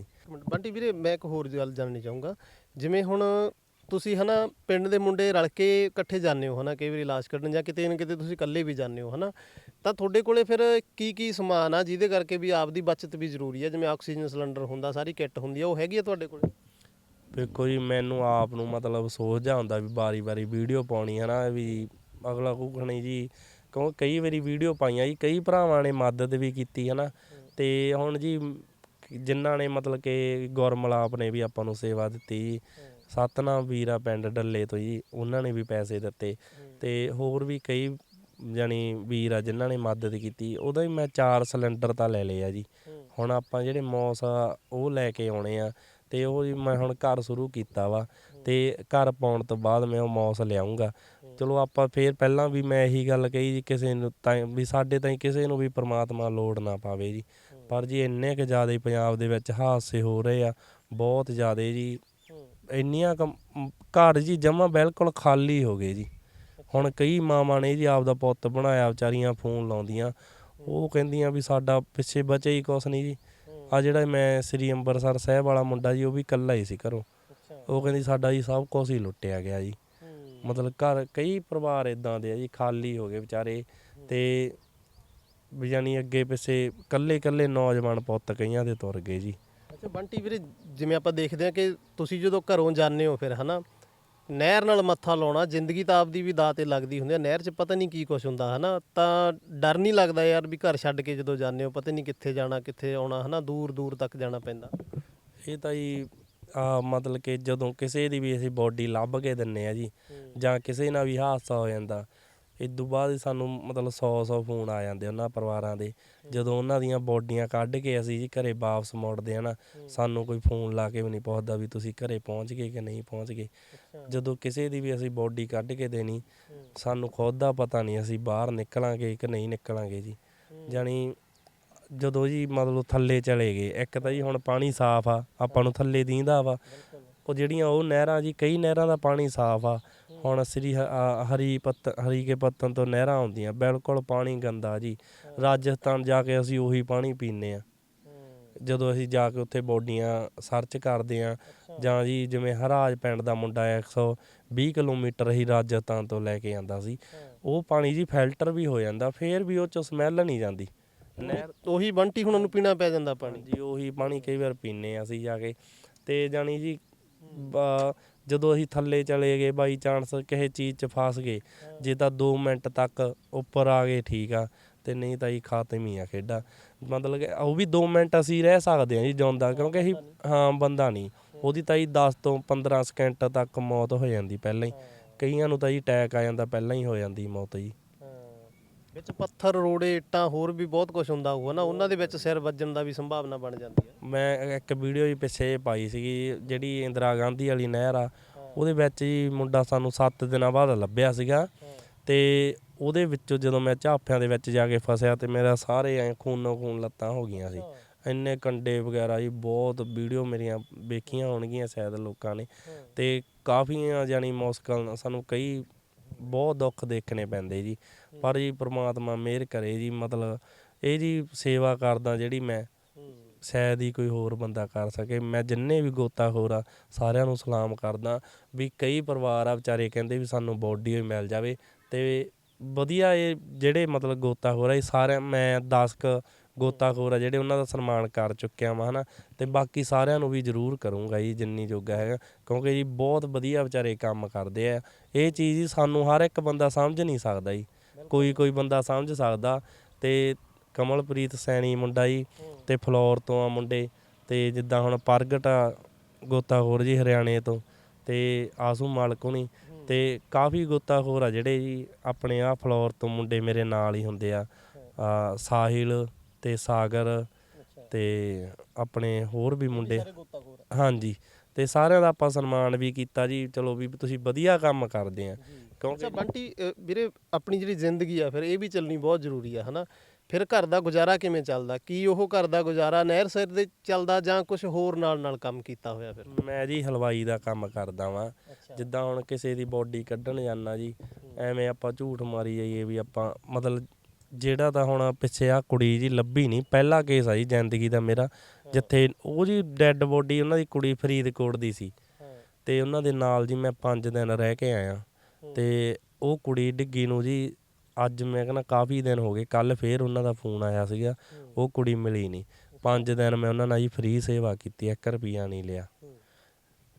ਬੰਟੀ ਵੀਰੇ ਮੈਂ ਇੱਕ ਹੋਰ ਗੱਲ ਜਾਣਨੀ ਚਾਹੂੰਗਾ। ਜਿਵੇਂ ਹੁਣ ਤੁਸੀਂ ਹਨਾ ਪਿੰਡ ਦੇ ਮੁੰਡੇ ਰਲ ਕੇ ਇਕੱਠੇ ਜਾਂਦੇ ਹੋ ਹਨਾ, ਕਈ ਵਾਰੀ ਲਾਸ਼ ਕੱਢਣ ਜਾਂ ਕਿਤੇ ਨਾ ਕਿਤੇ ਤੁਸੀਂ ਇਕੱਲੇ ਵੀ ਜਾਂਦੇ ਹੋ ਹਨਾ, ਤਾਂ ਤੁਹਾਡੇ ਕੋਲੇ ਫਿਰ ਕੀ ਕੀ ਸਮਾਨ ਆ ਜਿਹਦੇ ਕਰਕੇ ਵੀ ਆਪਦੀ ਬਚਤ ਵੀ ਜ਼ਰੂਰੀ ਹੈ ਜਿਵੇਂ ਆਕਸੀਜਨ ਸਿਲੰਡਰ ਹੁੰਦਾ, ਸਾਰੀ ਕਿੱਟ ਹੁੰਦੀ ਆ, ਉਹ ਹੈਗੀ ਆ ਤੁਹਾਡੇ ਕੋਲੇ? ਵੇਖੋ ਜੀ, ਮੈਨੂੰ ਆਪ ਨੂੰ ਮਤਲਬ ਸੋਚ ਜਾ ਹੁੰਦਾ ਵੀ ਬਾਰੀ-ਬਾਰੀ ਵੀਡੀਓ ਪਾਉਣੀ ਹੈ ਨਾ, ਵੀ ਅਗਲਾ ਕਹੂਗਾ ਜੀ, ਕਿਉਂ ਕਈ ਵਾਰੀ ਵੀਡੀਓ ਪਾਈਆਂ ਜੀ, ਕਈ ਭਰਾਵਾਂ ਨੇ ਮਦਦ ਵੀ ਕੀਤੀ ਹੈ ਨਾ ਤੇ ਹੁਣ ਜੀ ਜਿਨ੍ਹਾਂ ਨੇ ਮਤਲਬ ਕਿ ਗੁਰਮਲਾਪ ਨੇ ਵੀ ਆਪਾਂ ਨੂੰ ਸੇਵਾ ਦਿੱਤੀ ਸਤਨਾਮ ਵੀਰਾ ਪਿੰਡ ਡੱਲੇ ਤੋਂ ਜੀ, ਉਹਨਾਂ ਨੇ ਵੀ ਪੈਸੇ ਦਿੱਤੇ। ਤੇ ਹੋਰ ਵੀ ਕਈ ਜਾਣੀ ਵੀਰ ਆ, ਜਿਨ੍ਹਾਂ ਨੇ ਮਦਦ ਕੀਤੀ, ਉਹਦਾ ਹੀ ਮੈਂ ਚਾਰ ਸਿਲੰਡਰ ਤਾਂ ਲੈ ਲਏ ਆ ਜੀ। ਹੁਣ ਆਪਾਂ ਜਿਹੜੇ ਮੌਸ ਆ, ਉਹ ਲੈ ਕੇ ਆਉਣੇ ਆ, ਤੇ ਉਹ ਜੀ ਮੈਂ ਹੁਣ ਘਰ ਸ਼ੁਰੂ ਕੀਤਾ ਵਾ। ਤੇ ਘਰ ਪਾਉਣ ਤੋਂ ਬਾਅਦ ਮੈਂ ਉਹ ਮੌਸ ਲਿਆਉਂਗਾ ਚਲੋ ਆਪਾਂ ਫੇਰ ਪਹਿਲਾਂ ਵੀ ਮੈਂ ਇਹੀ ਗੱਲ ਕਹੀ ਜੀ, ਕਿਸੇ ਨੂੰ ਤਾਂ ਵੀ ਸਾਡੇ ਤਾਈਂ ਕਿਸੇ ਨੂੰ ਵੀ ਪ੍ਰਮਾਤਮਾ ਲੋੜ ਨਾ ਪਾਵੇ ਜੀ। ਪਰ ਜੀ ਇੰਨੇ ਕੁ ਜ਼ਿਆਦਾ ਪੰਜਾਬ ਦੇ ਵਿੱਚ ਹਾਦਸੇ ਹੋ ਰਹੇ ਆ, ਬਹੁਤ ਜ਼ਿਆਦਾ ਜੀ। ਇੰਨੀਆਂ ਕੁ ਮ- ਘਰ ਜੀ ਜਮਾ ਬਿਲਕੁਲ ਖਾਲੀ ਹੋ ਗਏ ਜੀ। ਹੁਣ ਕਈ ਮਾਵਾਂ ਨੇ ਜੀ ਆਪਦਾ ਪੁੱਤ ਬਣਾਇਆ ਵਿਚਾਰੀਆਂ ਫੋਨ ਲਾਉਂਦੀਆਂ। ਉਹ ਕਹਿੰਦੀਆਂ ਵੀ ਸਾਡਾ ਪਿੱਛੇ ਬਚੇ ਹੀ ਕੁਛ ਨਹੀਂ ਜੀ। ਆ ਜਿਹੜਾ ਮੈਂ ਸ੍ਰੀ ਅੰਬਰਸਰ ਸਾਹਿਬ ਵਾਲਾ ਮੁੰਡਾ ਜੀ ਉਹ ਵੀ ਇਕੱਲਾ ਹੀ ਸੀ ਘਰੋਂ। ਉਹ ਕਹਿੰਦੀ ਸਾਡਾ ਜੀ ਸਭ ਕੁਝ ਹੀ ਲੁੱਟਿਆ ਗਿਆ ਜੀ। ਮਤਲਬ ਘਰ ਕਈ ਪਰਿਵਾਰ ਇਦਾਂ ਦੇ ਆ ਜੀ ਖਾਲੀ ਹੋ ਗਏ ਵਿਚਾਰੇ। ਤੇ ਵੀ ਜਾਨੀ ਅੱਗੇ ਪਿੱਛੇ ਕੱਲੇ ਕੱਲੇ ਨੌਜਵਾਨ ਪੁੱਤ ਕਈਆਂ ਦੇ ਤੁਰ ਗਏ ਜੀ। ਅੱਛਾ ਬੰਟੀ ਵੀਰੇ ਜਿਵੇਂ ਆਪਾਂ ਦੇਖਦੇ ਹਾਂ ਕਿ ਤੁਸੀਂ ਜਦੋਂ ਘਰੋਂ ਜਾਂਦੇ ਹੋ ਫਿਰ ਹਨਾ ਨਹਿਰ ਨਾਲ ਮੱਥਾ ਲਾਉਣਾ ਜ਼ਿੰਦਗੀ ਤਾਂ ਆਪਦੀ ਵੀ ਦਾਅ ਤੇ ਲੱਗਦੀ ਹੁੰਦੀ ਹੈ ਨਹਿਰ 'ਚ ਪਤਾ ਨਹੀਂ ਕੀ ਕੁਝ ਹੁੰਦਾ ਹਨਾ ਤਾਂ ਡਰ ਨਹੀਂ ਲੱਗਦਾ ਯਾਰ ਵੀ ਘਰ ਛੱਡ ਕੇ ਜਦੋਂ ਜਾਂਦੇ ਹੋ ਪਤਾ ਨਹੀਂ ਕਿੱਥੇ ਜਾਣਾ ਕਿੱਥੇ ਆਉਣਾ ਹਨਾ ਦੂਰ ਦੂਰ ਤੱਕ ਜਾਣਾ ਪੈਂਦਾ। ਇਹ ਤਾਂ ਜੀ ਆ ਮਤਲਬ ਕਿ ਜਦੋਂ ਕਿਸੇ ਦੀ ਵੀ ਅਸੀਂ ਬੋਡੀ ਲੱਭ ਕੇ ਦਿੰਨੇ ਆ ਜੀ ਜਾਂ ਕਿਸੇ ਨਾਲ ਵੀ ਹਾਦਸਾ ਹੋ ਜਾਂਦਾ ਇਦੋਂ ਬਾਅਦ ਹੀ ਸਾਨੂੰ ਮਤਲਬ 100 100 ਫੋਨ ਆ ਜਾਂਦੇ ਉਹਨਾਂ ਪਰਿਵਾਰਾਂ ਦੇ। ਜਦੋਂ ਉਹਨਾਂ ਦੀਆਂ ਬੋਡੀਆਂ ਕੱਢ ਕੇ ਅਸੀਂ ਜੀ ਘਰੇ ਵਾਪਸ ਮੁੜਦੇ ਆ ਨਾ ਸਾਨੂੰ ਕੋਈ ਫੋਨ ਲਾ ਕੇ ਵੀ ਨਹੀਂ ਪੁੱਛਦਾ ਵੀ ਤੁਸੀਂ ਘਰੇ ਪਹੁੰਚ ਗਏ ਕਿ ਨਹੀਂ ਪਹੁੰਚ ਗਏ। ਜਦੋਂ ਕਿਸੇ ਦੀ ਵੀ ਅਸੀਂ ਬੋਡੀ ਕੱਢ ਕੇ ਦੇਣੀ ਸਾਨੂੰ ਖੁਦ ਦਾ ਪਤਾ ਨਹੀਂ ਅਸੀਂ ਬਾਹਰ ਨਿਕਲਾਂਗੇ ਕਿ ਨਹੀਂ ਨਿਕਲਾਂਗੇ ਜੀ। ਜਾਣੀ ਜਦੋਂ ਜੀ ਮਤਲਬ ਥੱਲੇ ਚਲੇ ਗਏ ਇੱਕ ਤਾਂ ਜੀ ਹੁਣ ਪਾਣੀ ਸਾਫ਼ ਆ ਆਪਾਂ ਨੂੰ ਥੱਲੇ ਦੀਂਦਾ ਵਾ। ਉਹ ਜਿਹੜੀਆਂ ਉਹ ਨਹਿਰਾਂ ਜੀ ਕਈ ਨਹਿਰਾਂ ਦਾ ਪਾਣੀ ਸਾਫ਼ ਆ। ਹੁਣ ਸ੍ਰੀ ਹਰੀ ਪੱਤ ਹਰੀ ਕੇ ਪੱਤਨ ਤੋਂ ਨਹਿਰਾਂ ਆਉਂਦੀਆਂ। ਬਿਲਕੁਲ ਪਾਣੀ ਗੰਦਾ ਜੀ। ਰਾਜਸਥਾਨ ਜਾ ਕੇ ਅਸੀਂ ਉਹੀ ਪਾਣੀ ਪੀਂਦੇ ਆ ਜਦੋਂ ਅਸੀਂ ਜਾ ਕੇ ਉੱਥੇ ਬੋਡੀਆਂ ਸਰਚ ਕਰਦੇ ਆ ਜਾਂ ਜੀ ਜਿਵੇਂ ਹਰਾਜ ਪਿੰਡ ਦਾ ਮੁੰਡਾ ਹੈ 120 ਕਿਲੋਮੀਟਰ ਹੀ ਰਾਜਸਥਾਨ ਤੋਂ ਲੈ ਕੇ ਆਂਦਾ ਸੀ। ਉਹ ਪਾਣੀ ਜੀ ਫਿਲਟਰ ਵੀ ਹੋ ਜਾਂਦਾ ਫੇਰ ਵੀ ਉਹ ਚ ਸਮੈਲ ਨਹੀਂ ਜਾਂਦੀ। ਨਹਿਰ ਉਹੀ ਬੰਟੀ ਹੁਣਾਂ ਨੂੰ ਪੀਣਾ ਪੈ ਜਾਂਦਾ ਪਾਣੀ। ਜੀ ਉਹੀ ਪਾਣੀ ਕਈ ਵਾਰ ਪੀਨੇ ਆ ਅਸੀਂ ਜਾ ਕੇ। ਤੇ ਜਾਣੀ ਜੀ ਬ- ਜਦੋਂ ਅਸੀਂ ਥੱਲੇ ਚਲੇ ਗਏ ਬਾਈ ਚਾਂਸ ਕਿਸੇ ਚੀਜ਼ 'ਚ ਫਸ ਗਏ। ਜੇ ਤਾਂ 2 ਮਿੰਟ ਤੱਕ ਉੱਪਰ ਆ ਗਏ ਠੀਕ ਆ। ਤੇ ਨਹੀਂ ਤਾਂ ਹੀ ਖਾਤਮ ਹੀ ਆ ਖੇਡਾ। ਮਤਲਬ ਕਿ ਉਹ ਵੀ 2 ਮਿੰਟ ਅਸੀਂ ਰਹਿ ਸਕਦੇ ਹਾਂ ਜੀ ਜਿਉਂਦਾ ਕਿਉਂਕਿ ਅਸੀਂ ਹਾਂ ਬੰਦਾ ਨਹੀਂ। ਉਹਦੀ ਤਾਂ ਹੀ 10 ਤੋਂ 15 ਸਕਿੰਟ ਤੱਕ ਮੌਤ ਹੋ ਜਾਂਦੀ ਪਹਿਲਾਂ ਹੀ। ਕਈਆਂ ਨੂੰ ਤਾਂ ਜੀ ਅਟੈਕ ਆ ਜਾਂਦਾ ਪਹਿਲਾਂ ਹੀ ਹੋ ਜਾਂਦੀ ਮੌਤ ਜੀ। ਵਿੱਚ ਪੱਥਰ, ਰੋੜੇ, ਇੱਟਾਂ, ਹੋਰ ਵੀ ਬਹੁਤ ਕੁਝ ਹੁੰਦਾ ਹੋਊਗਾ ਨਾ, ਉਹਨਾਂ ਦੇ ਵਿੱਚ ਸਿਰ ਵੱਜਣ ਦਾ ਵੀ ਸੰਭਾਵਨਾ ਬਣ ਜਾਂਦੀ ਹੈ। ਮੈਂ ਇੱਕ ਵੀਡੀਓ ਹੀ ਪਿੱਛੇ ਪਾਈ ਸੀਗੀ, ਜਿਹੜੀ ਇੰਦਰਾ ਗਾਂਧੀ ਵਾਲੀ ਨਹਿਰ ਆ, ਉਹਦੇ ਵਿੱਚ ਜੀ ਮੁੰਡਾ ਸਾਨੂੰ 7 ਦਿਨਾਂ ਬਾਅਦ ਲੱਭਿਆ ਸੀਗਾ ਤੇ ਉਹਦੇ ਵਿੱਚੋਂ ਜਦੋਂ ਮੈਂ ਝਾਫਿਆਂ ਦੇ ਵਿੱਚ ਜਾ ਕੇ ਫਸਿਆ ਤੇ ਮੇਰਾ ਸਾਰੇ ਐ ਖੂਨੋ ਖੂਨ ਲੱਤਾਂ ਹੋ ਗਈਆਂ ਸੀ। ਇੰਨੇ ਕੰਡੇ ਵਗੈਰਾ ਜੀ, ਬਹੁਤ ਵੀਡੀਓ ਮੇਰੀਆਂ ਵੇਖੀਆਂ ਹੋਣਗੀਆਂ ਸ਼ਾਇਦ ਲੋਕਾਂ ਨੇ। ਤੇ ਕਾਫੀਆਂ ਜਾਨੀ ਮੁਸ਼ਕਲ ਸਾਨੂੰ ਕਈ ਬਹੁਤ ਦੁੱਖ ਦੇਖਣੇ ਪੈਂਦੇ ਜੀ। ਪਰ ਜੀ ਪ੍ਰਮਾਤਮਾ ਮਿਹਰ ਕਰੇ ਜੀ, ਮਤਲਬ ਇਹ ਜੀ ਸੇਵਾ ਕਰਦਾ ਜਿਹੜੀ ਮੈਂ ਸ਼ਾਇਦ ਹੀ ਕੋਈ ਹੋਰ ਬੰਦਾ ਕਰ ਸਕੇ। ਮੈਂ ਜਿੰਨੇ ਵੀ ਗੋਤਾਖੋਰ ਆ, ਸਾਰਿਆਂ ਨੂੰ ਸਲਾਮ ਕਰਦਾ ਵੀ ਕਈ ਪਰਿਵਾਰ ਆ ਵਿਚਾਰੇ ਕਹਿੰਦੇ ਵੀ ਸਾਨੂੰ ਬੋਡੀ ਹੀ ਮਿਲ ਜਾਵੇ ਤੇ ਵਧੀਆ ਇਹ ਜਿਹੜੇ ਮਤਲਬ ਗੋਤਾਖੋਰ ਆ, ਇਹ ਸਾਰਿਆਂ, ਮੈਂ 10 ਕ ਗੋਤਾਖੋਰ ਆ, ਜਿਹੜੇ ਉਹਨਾਂ ਦਾ ਸਨਮਾਨ ਕਰ ਚੁੱਕਿਆ ਵਾਂ ਹਨਾ? ਤੇ ਬਾਕੀ ਸਾਰਿਆਂ ਨੂੰ ਵੀ ਜ਼ਰੂਰ ਕਰੂੰਗਾ ਜੀ, ਜਿੰਨੀ ਜੋਗਾ ਹੈਗਾ। ਕਿਉਂਕਿ ਜੀ ਬਹੁਤ ਵਧੀਆ ਵਿਚਾਰੇ ਕੰਮ ਕਰਦੇ ਆ। ਇਹ ਚੀਜ਼ ਜੀ ਸਾਨੂੰ ਹਰ ਇੱਕ ਬੰਦਾ ਸਮਝ ਨਹੀਂ ਸਕਦਾ ਜੀ। ਕੋਈ ਕੋਈ ਬੰਦਾ ਸਮਝ ਸਕਦਾ। ਤੇ ਕਮਲਪ੍ਰੀਤ ਸੈਣੀ ਮੁੰਡਾ ਜੀ, ਤੇ ਫਲੋਰ ਤੋਂ ਆ ਮੁੰਡੇ। ਤੇ ਜਿੱਦਾਂ ਹੁਣ ਪ੍ਰਗਟ ਆ ਗੋਤਾਖੋਰ ਜੀ ਹਰਿਆਣੇ ਤੋਂ। ਤੇ ਆਸੂ ਮਾਲਕ ਹੁਣੀ। ਤੇ ਕਾਫੀ ਗੋਤਾਖੋਰ ਆ ਜਿਹੜੇ ਜੀ ਆਪਣੇ ਆ ਫਲੋਰ ਤੋਂ ਮੁੰਡੇ ਮੇਰੇ ਨਾਲ ਹੀ ਹੁੰਦੇ ਆ, ਸਾਹਿਲ ਤੇ ਸਾਗਰ ਤੇ ਆਪਣੇ ਹੋਰ ਵੀ ਮੁੰਡੇ ਹਾਂਜੀ ਤੇ ਸਾਰਿਆਂ ਦਾ ਆਪਾਂ ਸਨਮਾਨ ਵੀ ਕੀਤਾ ਜੀ। ਚਲੋ ਵੀ ਤੁਸੀਂ ਵਧੀਆ ਕੰਮ ਕਰਦੇ ਆ। ਕਿਉਂਕਿ ਅੱਛਾ ਬੰਟੀ ਅ, ਵੀਰੇ ਆਪਣੀ ਜਿਹੜੀ ਜ਼ਿੰਦਗੀ ਆ ਫਿਰ ਇਹ ਵੀ ਚੱਲਣੀ ਬਹੁਤ ਜ਼ਰੂਰੀ ਆ ਹਨਾ? ਫਿਰ ਘਰ ਦਾ ਗੁਜ਼ਾਰਾ ਕਿਵੇਂ ਚੱਲਦਾ? ਕੀ ਉਹ ਘਰ ਦਾ ਗੁਜ਼ਾਰਾ ਨਹਿਰ ਸਿਰ ਦੇ ਚੱਲਦਾ ਜਾਂ ਕੁਝ ਹੋਰ ਨਾਲ ਨਾਲ ਕੰਮ ਕੀਤਾ ਹੋਇਆ ਫਿਰ? ਮੈਂ ਜੀ ਹਲਵਾਈ ਦਾ ਕੰਮ ਕਰਦਾ ਵਾਂ। ਜਿੱਦਾਂ ਹੁਣ ਕਿਸੇ ਦੀ ਬੋਡੀ ਕੱਢਣ ਜਾਣਾ ਜੀ ਐਵੇਂ ਆਪਾਂ ਝੂਠ ਮਾਰੀ ਜਾਈਏ ਵੀ ਆਪਾਂ ਮਤਲਬ ਜਿਹੜਾ ਤਾਂ ਹੁਣ ਪਿੱਛੇ ਆ ਕੁੜੀ ਜੀ ਲੱਭੀ ਨਹੀਂ ਪਹਿਲਾ ਕੇਸ ਆ ਜੀ ਜ਼ਿੰਦਗੀ ਦਾ ਮੇਰਾ ਜਿੱਥੇ ਉਹ ਜੀ ਡੈੱਡ ਬੋਡੀ ਉਹਨਾਂ ਦੀ ਕੁੜੀ ਫਰੀਦਕੋਟ ਦੀ ਸੀ। ਤੇ ਉਹਨਾਂ ਦੇ ਨਾਲ ਜੀ ਮੈਂ 5 ਦਿਨ ਰਹਿ ਕੇ ਆਇਆ। ਤੇ ਉਹ ਕੁੜੀ ਡਿੱਗੀ ਨੂੰ ਜੀ ਅੱਜ ਮੈਂ ਕਹਿੰਦਾ ਕਾਫੀ ਦਿਨ ਹੋ ਗਏ ਕੱਲ ਫੇਰ ਉਹਨਾਂ ਦਾ ਫੋਨ ਆਇਆ ਸੀਗਾ ਉਹ ਕੁੜੀ ਮਿਲੀ ਨਹੀਂ। 5 ਦਿਨ ਮੈਂ ਉਹਨਾਂ ਨਾਲ ਜੀ ਫ੍ਰੀ ਸੇਵਾ ਕੀਤੀ 1 ਰੁਪਿਆ ਨਹੀਂ ਲਿਆ।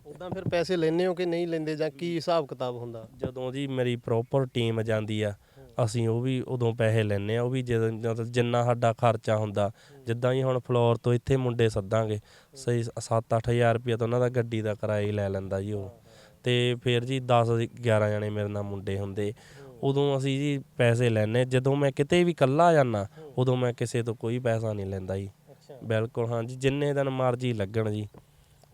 ਉਦਾਂ ਫਿਰ ਪੈਸੇ ਲੈਣੇ ਹੋ ਕਿ ਨਹੀਂ ਲੈਂਦੇ ਜਾਂ ਕੀ ਹਿਸਾਬ ਕਿਤਾਬ ਹੁੰਦਾ? ਜਦੋਂ ਜੀ ਮੇਰੀ ਪ੍ਰੋਪਰ ਟੀਮ ਜਾਂਦੀ ਆ ਅਸੀਂ ਉਹ ਵੀ ਉਦੋਂ ਪੈਸੇ ਲੈਨੇ ਆ ਉਹ ਵੀ ਜਦੋਂ ਜਦੋਂ ਜਿੰਨਾ ਸਾਡਾ ਖਰਚਾ ਹੁੰਦਾ। ਜਿੱਦਾਂ ਹੀ ਹੁਣ ਫਲੋਰ ਤੋਂ ਇੱਥੇ ਮੁੰਡੇ ਸੱਦਾਂਗੇ ਸਹੀ 7-8000 ਰੁਪਏ ਤਾਂ ਉਹਨਾਂ ਦਾ ਗੱਡੀ ਦਾ ਕਿਰਾਇਆ ਹੀ ਲੈ ਲੈਂਦਾ ਜੀ ਉਹ। ਤੇ ਫਿਰ ਜੀ 10 11 ਜਣੇ ਮੇਰੇ ਨਾਲ ਮੁੰਡੇ ਹੁੰਦੇ। ਉਦੋਂ ਅਸੀਂ ਜੀ ਪੈਸੇ ਲੈਨੇ ਜਦੋਂ ਮੈਂ ਕਿਤੇ ਵੀ ਇਕੱਲਾ ਜਾਣਾ ਉਦੋਂ ਮੈਂ ਕਿਸੇ ਤੋਂ ਕੋਈ ਪੈਸਾ ਨਹੀਂ ਲੈਂਦਾ ਜੀ। ਬਿਲਕੁਲ ਹਾਂ ਜੀ ਜਿੰਨੇ ਦਿਨ ਮਰਜ਼ੀ ਲੱਗਣ ਜੀ।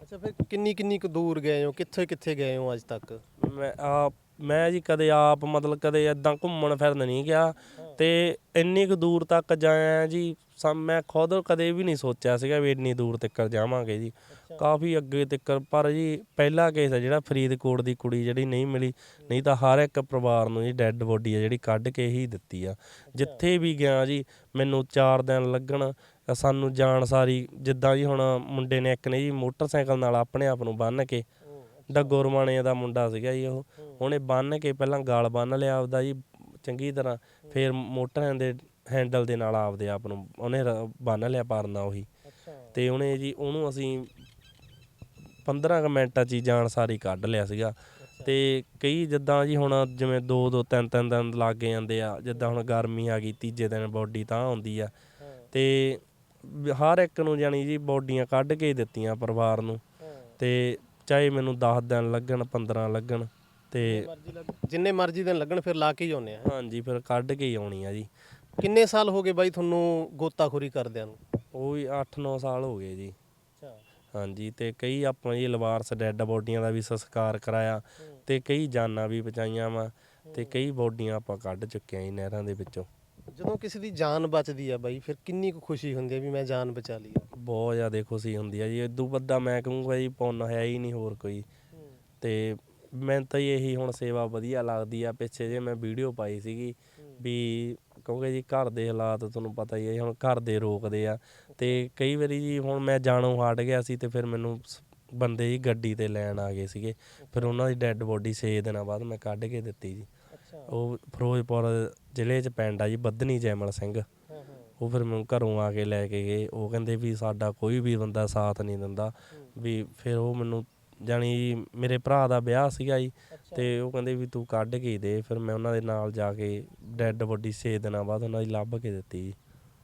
ਅੱਛਾ ਫਿਰ ਕਿੰਨੀ ਕਿੰਨੀ ਕੁ ਦੂਰ ਗਏ ਹੋ? ਕਿੱਥੇ ਕਿੱਥੇ ਗਏ ਹੋ ਅੱਜ ਤੱਕ? ਮੈਂ ਆ ਮੈਂ ਜੀ ਕਦੇ ਆਪ ਮਤਲਬ ਕਦੇ ਇਦਾਂ ਘੁੰਮਣ ਫਿਰਨ ਨਹੀਂ ਗਿਆ ਤੇ ਇੰਨੀ ਕੁ ਦੂਰ ਤੱਕ ਜਾਇਆ ਜੀ, ਸਮ ਮੈਂ ਖੁਦ ਕਦੇ ਵੀ ਨਹੀਂ ਸੋਚਿਆ ਸੀਗਾ ਵੀ ਇੰਨੀ ਦੂਰ ਤੱਕ ਜਾਵਾਂਗੇ ਜੀ। ਕਾਫੀ ਅੱਗੇ ਤੱਕ, ਪਰ ਜੀ ਪਹਿਲਾ ਕੇਸ ਹੈ ਜਿਹੜਾ ਫਰੀਦਕੋਟ ਦੀ ਕੁੜੀ ਜਿਹੜੀ ਨਹੀਂ ਮਿਲੀ, ਨਹੀਂ ਤਾਂ ਹਰ ਇੱਕ ਪਰਿਵਾਰ ਨੂੰ ਜੀ ਡੈੱਡ ਬੋਡੀ ਹੈ ਜਿਹੜੀ ਕੱਢ ਕੇ ਹੀ ਦਿੱਤੀ ਆ। ਜਿੱਥੇ ਵੀ ਗਿਆ ਜੀ, ਮੈਨੂੰ 4 ਦਿਨ ਲੱਗਣ, ਸਾਨੂੰ ਜਾਣ ਸਾਰੀ ਜਿੱਦਾਂ ਜੀ ਹੁਣ ਮੁੰਡੇ ਨੇ ਇੱਕ ਨੇ ਜੀ ਮੋਟਰਸਾਈਕਲ ਨਾਲ ਆਪਣੇ ਆਪ ਨੂੰ ਬੰਨ੍ਹ ਕੇ ਡੱਗੋ ਰਮਾਣੇ ਦਾ ਮੁੰਡਾ ਸੀਗਾ ਜੀ ਉਹ। ਉਹਨੇ ਬੰਨ ਕੇ ਪਹਿਲਾਂ ਗਾਲ ਬੰਨ ਲਿਆ ਆਪਦਾ ਜੀ ਚੰਗੀ ਤਰ੍ਹਾਂ ਫਿਰ ਮੋਟਰ ਦੇ ਹੈਂਡਲ ਦੇ ਨਾਲ ਆਪਦੇ ਆਪ ਨੂੰ ਉਹਨੇ ਬੰਨ ਲਿਆ ਪਰਨਾ ਉਹੀ। ਤੇ ਉਹਨੇ ਜੀ ਉਹਨੂੰ ਅਸੀਂ 15 ਕੁ ਮਿੰਟਾਂ 'ਚ ਜਾਨ ਸਾਰੀ ਕੱਢ ਲਿਆ ਸੀਗਾ। ਤੇ ਕਈ ਜਿੱਦਾਂ ਜੀ ਹੁਣ ਜਿਵੇਂ 2 2 3 3 ਦਿਨ ਲੱਗ ਜਾਂਦੇ ਆ ਜਿੱਦਾਂ ਹੁਣ ਗਰਮੀ ਆ ਗਈ ਤੀਜੇ ਦਿਨ ਬੋਡੀ ਤਾਂ ਆਉਂਦੀ ਆ। ਤੇ ਹਰ ਇੱਕ ਨੂੰ ਜਾਣੀ ਜੀ ਬੋਡੀਆਂ ਕੱਢ ਕੇ ਹੀ ਦਿੱਤੀਆਂ ਪਰਿਵਾਰ ਨੂੰ। ਤੇ ਚਾਹੇ ਮੈਨੂੰ 10 ਦਿਨ ਲੱਗਣ 15 ਲੱਗਣ ਤੇ ਜਿੰਨੇ ਮਰਜ਼ੀ ਦਿਨ ਲੱਗਣ ਫਿਰ ਲਾ ਕੇ ਹੀ ਆ। ਹਾਂਜੀ ਫਿਰ ਕੱਢ ਕੇ ਹੀ ਆਉਣੀ ਆ ਜੀ। ਕਿੰਨੇ ਸਾਲ ਹੋ ਗਏ ਬਾਈ ਤੁਹਾਨੂੰ ਗੋਤਾਖੋਰੀ ਕਰਦਿਆਂ ਨੂੰ? ਉਹ ਵੀ 8-9 ਸਾਲ ਹੋ ਗਏ ਜੀ। ਹਾਂਜੀ ਤੇ ਕਈ ਆਪਾਂ ਜੀ ਲਵਾਰਸ ਡੈੱਡ ਬੋਡੀਆਂ ਦਾ ਵੀ ਸੰਸਕਾਰ ਕਰਾਇਆ ਤੇ ਕਈ ਜਾਨਾਂ ਵੀ ਬਚਾਈਆਂ ਵਾ ਤੇ ਕਈ ਬੋਡੀਆਂ ਆਪਾਂ ਕੱਢ ਚੁੱਕੇ ਆਂ ਜੀ ਨਹਿਰਾਂ ਦੇ ਵਿੱਚੋਂ। ਜਦੋਂ ਕਿਸੇ ਦੀ ਜਾਨ ਬਚਦੀ ਆ ਬਾਈ ਫਿਰ ਕਿੰਨੀ ਕੁ ਖੁਸ਼ੀ ਹੁੰਦੀ ਹੈ ਵੀ ਮੈਂ ਜਾਨ ਬਚਾ ਲਈ ਬਹੁਤ ਜ਼ਿਆਦਾ ਖੁਸ਼ੀ ਹੁੰਦੀ ਆ ਜੀ। ਇਦੋਂ ਵੱਡਾ ਮੈਂ ਕਹੂੰਗਾ ਜੀ ਪੁੰਨ ਹੈ ਹੀ ਨਹੀਂ ਹੋਰ ਕੋਈ। ਤੇ ਮੈਨੂੰ ਤਾਂ ਇਹੀ ਹੁਣ ਸੇਵਾ ਵਧੀਆ ਲੱਗਦੀ ਆ। ਪਿੱਛੇ ਜੇ ਮੈਂ ਵੀਡੀਓ ਪਾਈ ਸੀਗੀ ਵੀ ਕਿਉਂਕਿ ਜੀ ਘਰ ਦੇ ਹਾਲਾਤ ਤੁਹਾਨੂੰ ਪਤਾ ਹੀ ਹੈ ਹੁਣ ਘਰ ਦੇ ਰੋਕਦੇ ਆ। ਤੇ ਕਈ ਵਾਰੀ ਜੀ ਹੁਣ ਮੈਂ ਜਾਣੋਂ ਹਟ ਗਿਆ ਸੀ ਤੇ ਫਿਰ ਮੈਨੂੰ ਸ- ਬੰਦੇ ਜੀ ਗੱਡੀ ਤੇ ਲੈਣ ਆ ਗਏ ਸੀਗੇ। ਫਿਰ ਉਹਨਾਂ ਦੀ ਡੈੱਡ ਬੋਡੀ 6 ਦਿਨਾਂ ਬਾਅਦ ਮੈਂ ਕੱਢ ਕੇ ਦਿੱਤੀ ਜੀ। ਅੱਛਾ। ਉਹ ਫਿਰੋਜ਼ਪੁਰ ਜ਼ਿਲ੍ਹੇ 'ਚ ਪਿੰਡ ਆ ਜੀ, ਬੱਧਨੀ ਜੈਮਲ ਸਿੰਘ। ਉਹ ਫਿਰ ਮੈਨੂੰ ਘਰੋਂ ਆ ਕੇ ਲੈ ਕੇ ਗਏ। ਉਹ ਕਹਿੰਦੇ ਵੀ ਸਾਡਾ ਕੋਈ ਵੀ ਬੰਦਾ ਸਾਥ ਨਹੀਂ ਦਿੰਦਾ। ਵੀ ਫਿਰ ਉਹ ਮੈਨੂੰ ਜਾਣੀ ਮੇਰੇ ਭਰਾ ਦਾ ਵਿਆਹ ਸੀਗਾ ਜੀ, ਤੇ ਉਹ ਕਹਿੰਦੇ ਵੀ ਤੂੰ ਕੱਢ ਕੇ ਹੀ ਦੇ। ਫਿਰ ਮੈਂ ਉਹਨਾਂ ਦੇ ਨਾਲ ਜਾ ਕੇ ਡੈੱਡ ਬੋਡੀ 6 ਦਿਨਾਂ ਬਾਅਦ ਉਹਨਾਂ ਦੀ ਲੱਭ ਕੇ ਦਿੱਤੀ ਜੀ।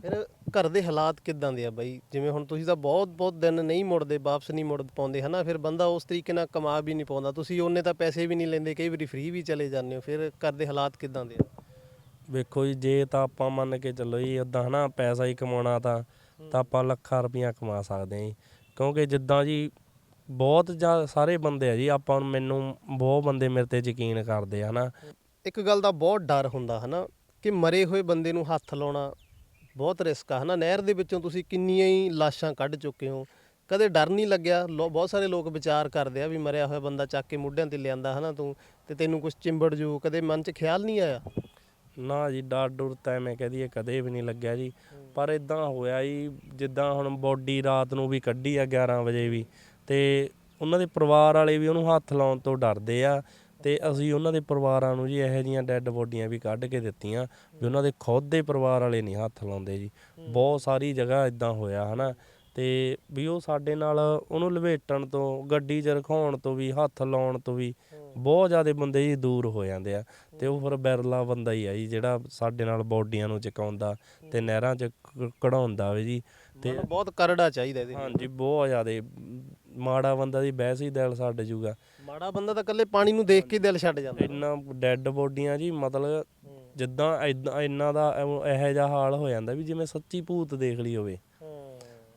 ਫਿਰ ਘਰ ਦੇ ਹਾਲਾਤ ਕਿਦਾਂ ਦੇ ਆ ਬਾਈ? ਜਿਵੇਂ ਹੁਣ ਤੁਸੀਂ ਤਾਂ ਬਹੁਤ ਬਹੁਤ ਦਿਨ ਨਹੀਂ ਮੁੜਦੇ, ਵਾਪਸ ਨਹੀਂ ਮੁੜ ਪਾਉਂਦੇ, ਹਨਾ? ਫਿਰ ਬੰਦਾ ਉਸ ਤਰੀਕੇ ਨਾਲ ਕਮਾ ਵੀ ਨਹੀਂ ਪਾਉਂਦਾ। ਤੁਸੀਂ ਉਹਨੇ ਤਾਂ ਪੈਸੇ ਵੀ ਨਹੀਂ ਲੈਂਦੇ, ਕਈ ਵਾਰੀ ਫ੍ਰੀ ਵੀ ਚਲੇ ਜਾਂਦੇ ਹੋ। ਫਿਰ ਘਰ ਦੇ ਹਾਲਾਤ ਕਿਦਾਂ ਦੇ ਆ? ਵੇਖੋ ਜੀ, ਜੇ ਤਾਂ ਆਪਾਂ ਮੰਨ ਕੇ ਚੱਲੋ ਜੀ ਉਦਾਂ ਹਨਾ, ਪੈਸਾ ਹੀ ਕਮਾਉਣਾ ਤਾਂ ਤਾਂ ਆਪਾਂ ਲੱਖਾਂ ਰੁਪਈਆ ਕਮਾ ਸਕਦੇ ਹਾਂ ਜੀ। ਕਿਉਂਕਿ ਜਿੱਦਾਂ ਜੀ, ਬਹੁਤ ਜਾਂ, ਸਾਰੇ ਬੰਦੇ ਆ ਜੀ, ਆਪਾਂ ਨੂੰ ਮੈਨੂੰ ਬਹੁਤ ਬੰਦੇ ਮੇਰੇ ਤੇ ਯਕੀਨ ਕਰਦੇ ਆ ਹਨਾ। ਇੱਕ ਗੱਲ ਦਾ ਬਹੁਤ ਡਰ ਹੁੰਦਾ ਹਨਾ, ਕਿ ਮਰੇ ਹੋਏ ਬੰਦੇ ਨੂੰ ਹੱਥ ਲਾਉਣਾ ਬਹੁਤ ਰਿਸਕ ਆ ਹਨਾ। ਨਹਿਰ ਦੇ ਵਿੱਚੋਂ ਤੁਸੀਂ ਕਿੰਨੀਆਂ ਹੀ ਲਾਸ਼ਾਂ ਕੱਢ ਚੁੱਕੇ ਹੋ। ਕਦੇ ਡਰ ਨਹੀਂ ਲੱਗਿਆ, ਲੋ- ਬਹੁਤ ਸਾਰੇ ਲੋਕ ਵਿਚਾਰ ਕਰਦੇ ਆ ਵੀ ਮਰਿਆ ਹੋਇਆ ਬੰਦਾ ਚੱਕ ਕੇ ਮੋਢਿਆਂ ਤੇ ਲਿਆਂਦਾ ਹਨਾ ਤੂੰ, ਤੇ ਤੈਨੂੰ ਕੁਝ ਚਿੰਬੜ ਜੂ, ਕਦੇ ਮਨ 'ਚ ਖਿਆਲ ਨਹੀਂ ਆਇਆ? ਨਾ ਜੀ ਡਰ ਡੁਰ ਤਾਂ ਮੈਂ ਕਹਦੀ ਕਦੇ ਵੀ ਨਹੀਂ ਲੱਗਿਆ ਜੀ। ਪਰ ਇਦਾਂ ਹੋਇਆ ਜੀ ਜਿੱਦਾਂ ਹੁਣ ਬੋਡੀ ਰਾਤ ਨੂੰ ਵੀ ਕੱਢੀ ਆ 11 ਵਜੇ ਵੀ ਤੇ ਉਹਨਾਂ ਦੇ ਪਰਿਵਾਰ ਵਾਲੇ ਵੀ ਉਹਨੂੰ ਹੱਥ ਲਾਉਣ ਤੋਂ ਡਰਦੇ ਆ। ਤੇ ਅਸੀਂ ਉਹਨਾਂ ਦੇ ਪਰਿਵਾਰਾਂ ਨੂੰ ਜੀ ਇਹੋ ਜੀਆਂ ਡੈੱਡ ਬੋਡੀਆਂ ਵੀ ਕੱਢ ਕੇ ਦਿੱਤੀਆਂ ਵੀ ਉਹਨਾਂ ਦੇ ਖੁਦ ਦੇ ਪਰਿਵਾਰ ਵਾਲੇ ਨਹੀਂ ਹੱਥ ਲਾਉਂਦੇ ਜੀ। ਬਹੁਤ ਸਾਰੀ ਜਗ੍ਹਾ ਇਦਾਂ ਹੋਇਆ ਹਨਾ। ਤੇ ਵੀ ਉਹ ਸਾਡੇ ਨਾਲ ਉਹਨੂੰ ਲਵੇਟਣ ਤੋਂ ਗੱਡੀ 'ਚ ਰਖਾਉਣ ਤੋਂ ਵੀ ਹੱਥ ਲਾਉਣ ਤੋਂ ਵੀ ਬਹੁਤ ਜ਼ਿਆਦਾ ਬੰਦੇ ਜੀ ਦੂਰ ਹੋ ਜਾਂਦੇ ਆ। ਤੇ ਉਹ ਫਿਰ ਬਿਰਲਾ ਬੰਦਾ ਹੀ ਆ ਜੀ ਜਿਹੜਾ ਸਾਡੇ ਨਾਲ ਬੋਡੀਆਂ ਨੂੰ ਚਕਾਉਂਦਾ ਤੇ ਨਹਿਰਾਂ 'ਚ ਕਢਾਉਂਦਾ ਵੇ ਜੀ। ਤੇ ਬਹੁਤ ਕਰੜਾ ਚਾਹੀਦਾ ਇਹਦੇ। ਹਾਂਜੀ ਬਹੁਤ ਜ਼ਿਆਦਾ ਮਾੜਾ ਬੰਦਾ ਦੀ ਬਹਿਸ ਹੀ ਦਿਲ ਛੱਡ ਜੂਗਾ। ਮਾੜਾ ਬੰਦਾ ਤਾਂ ਇਕੱਲੇ ਪਾਣੀ ਨੂੰ ਦੇਖ ਕੇ ਦਿਲ ਛੱਡ ਜਾਂਦਾ। ਇੰਨਾ ਡੈੱਡ ਬੋਡੀਆਂ ਜੀ ਮਤਲਬ ਜਿੱਦਾਂ ਇਦਾਂ ਇੰਨਾ ਦਾ ਇਹੋ ਜਿਹਾ ਹਾਲ ਹੋ ਜਾਂਦਾ ਵੀ ਜਿਵੇਂ ਸੱਚੀ ਭੂਤ ਦੇਖ ਲਈ ਹੋਵੇ।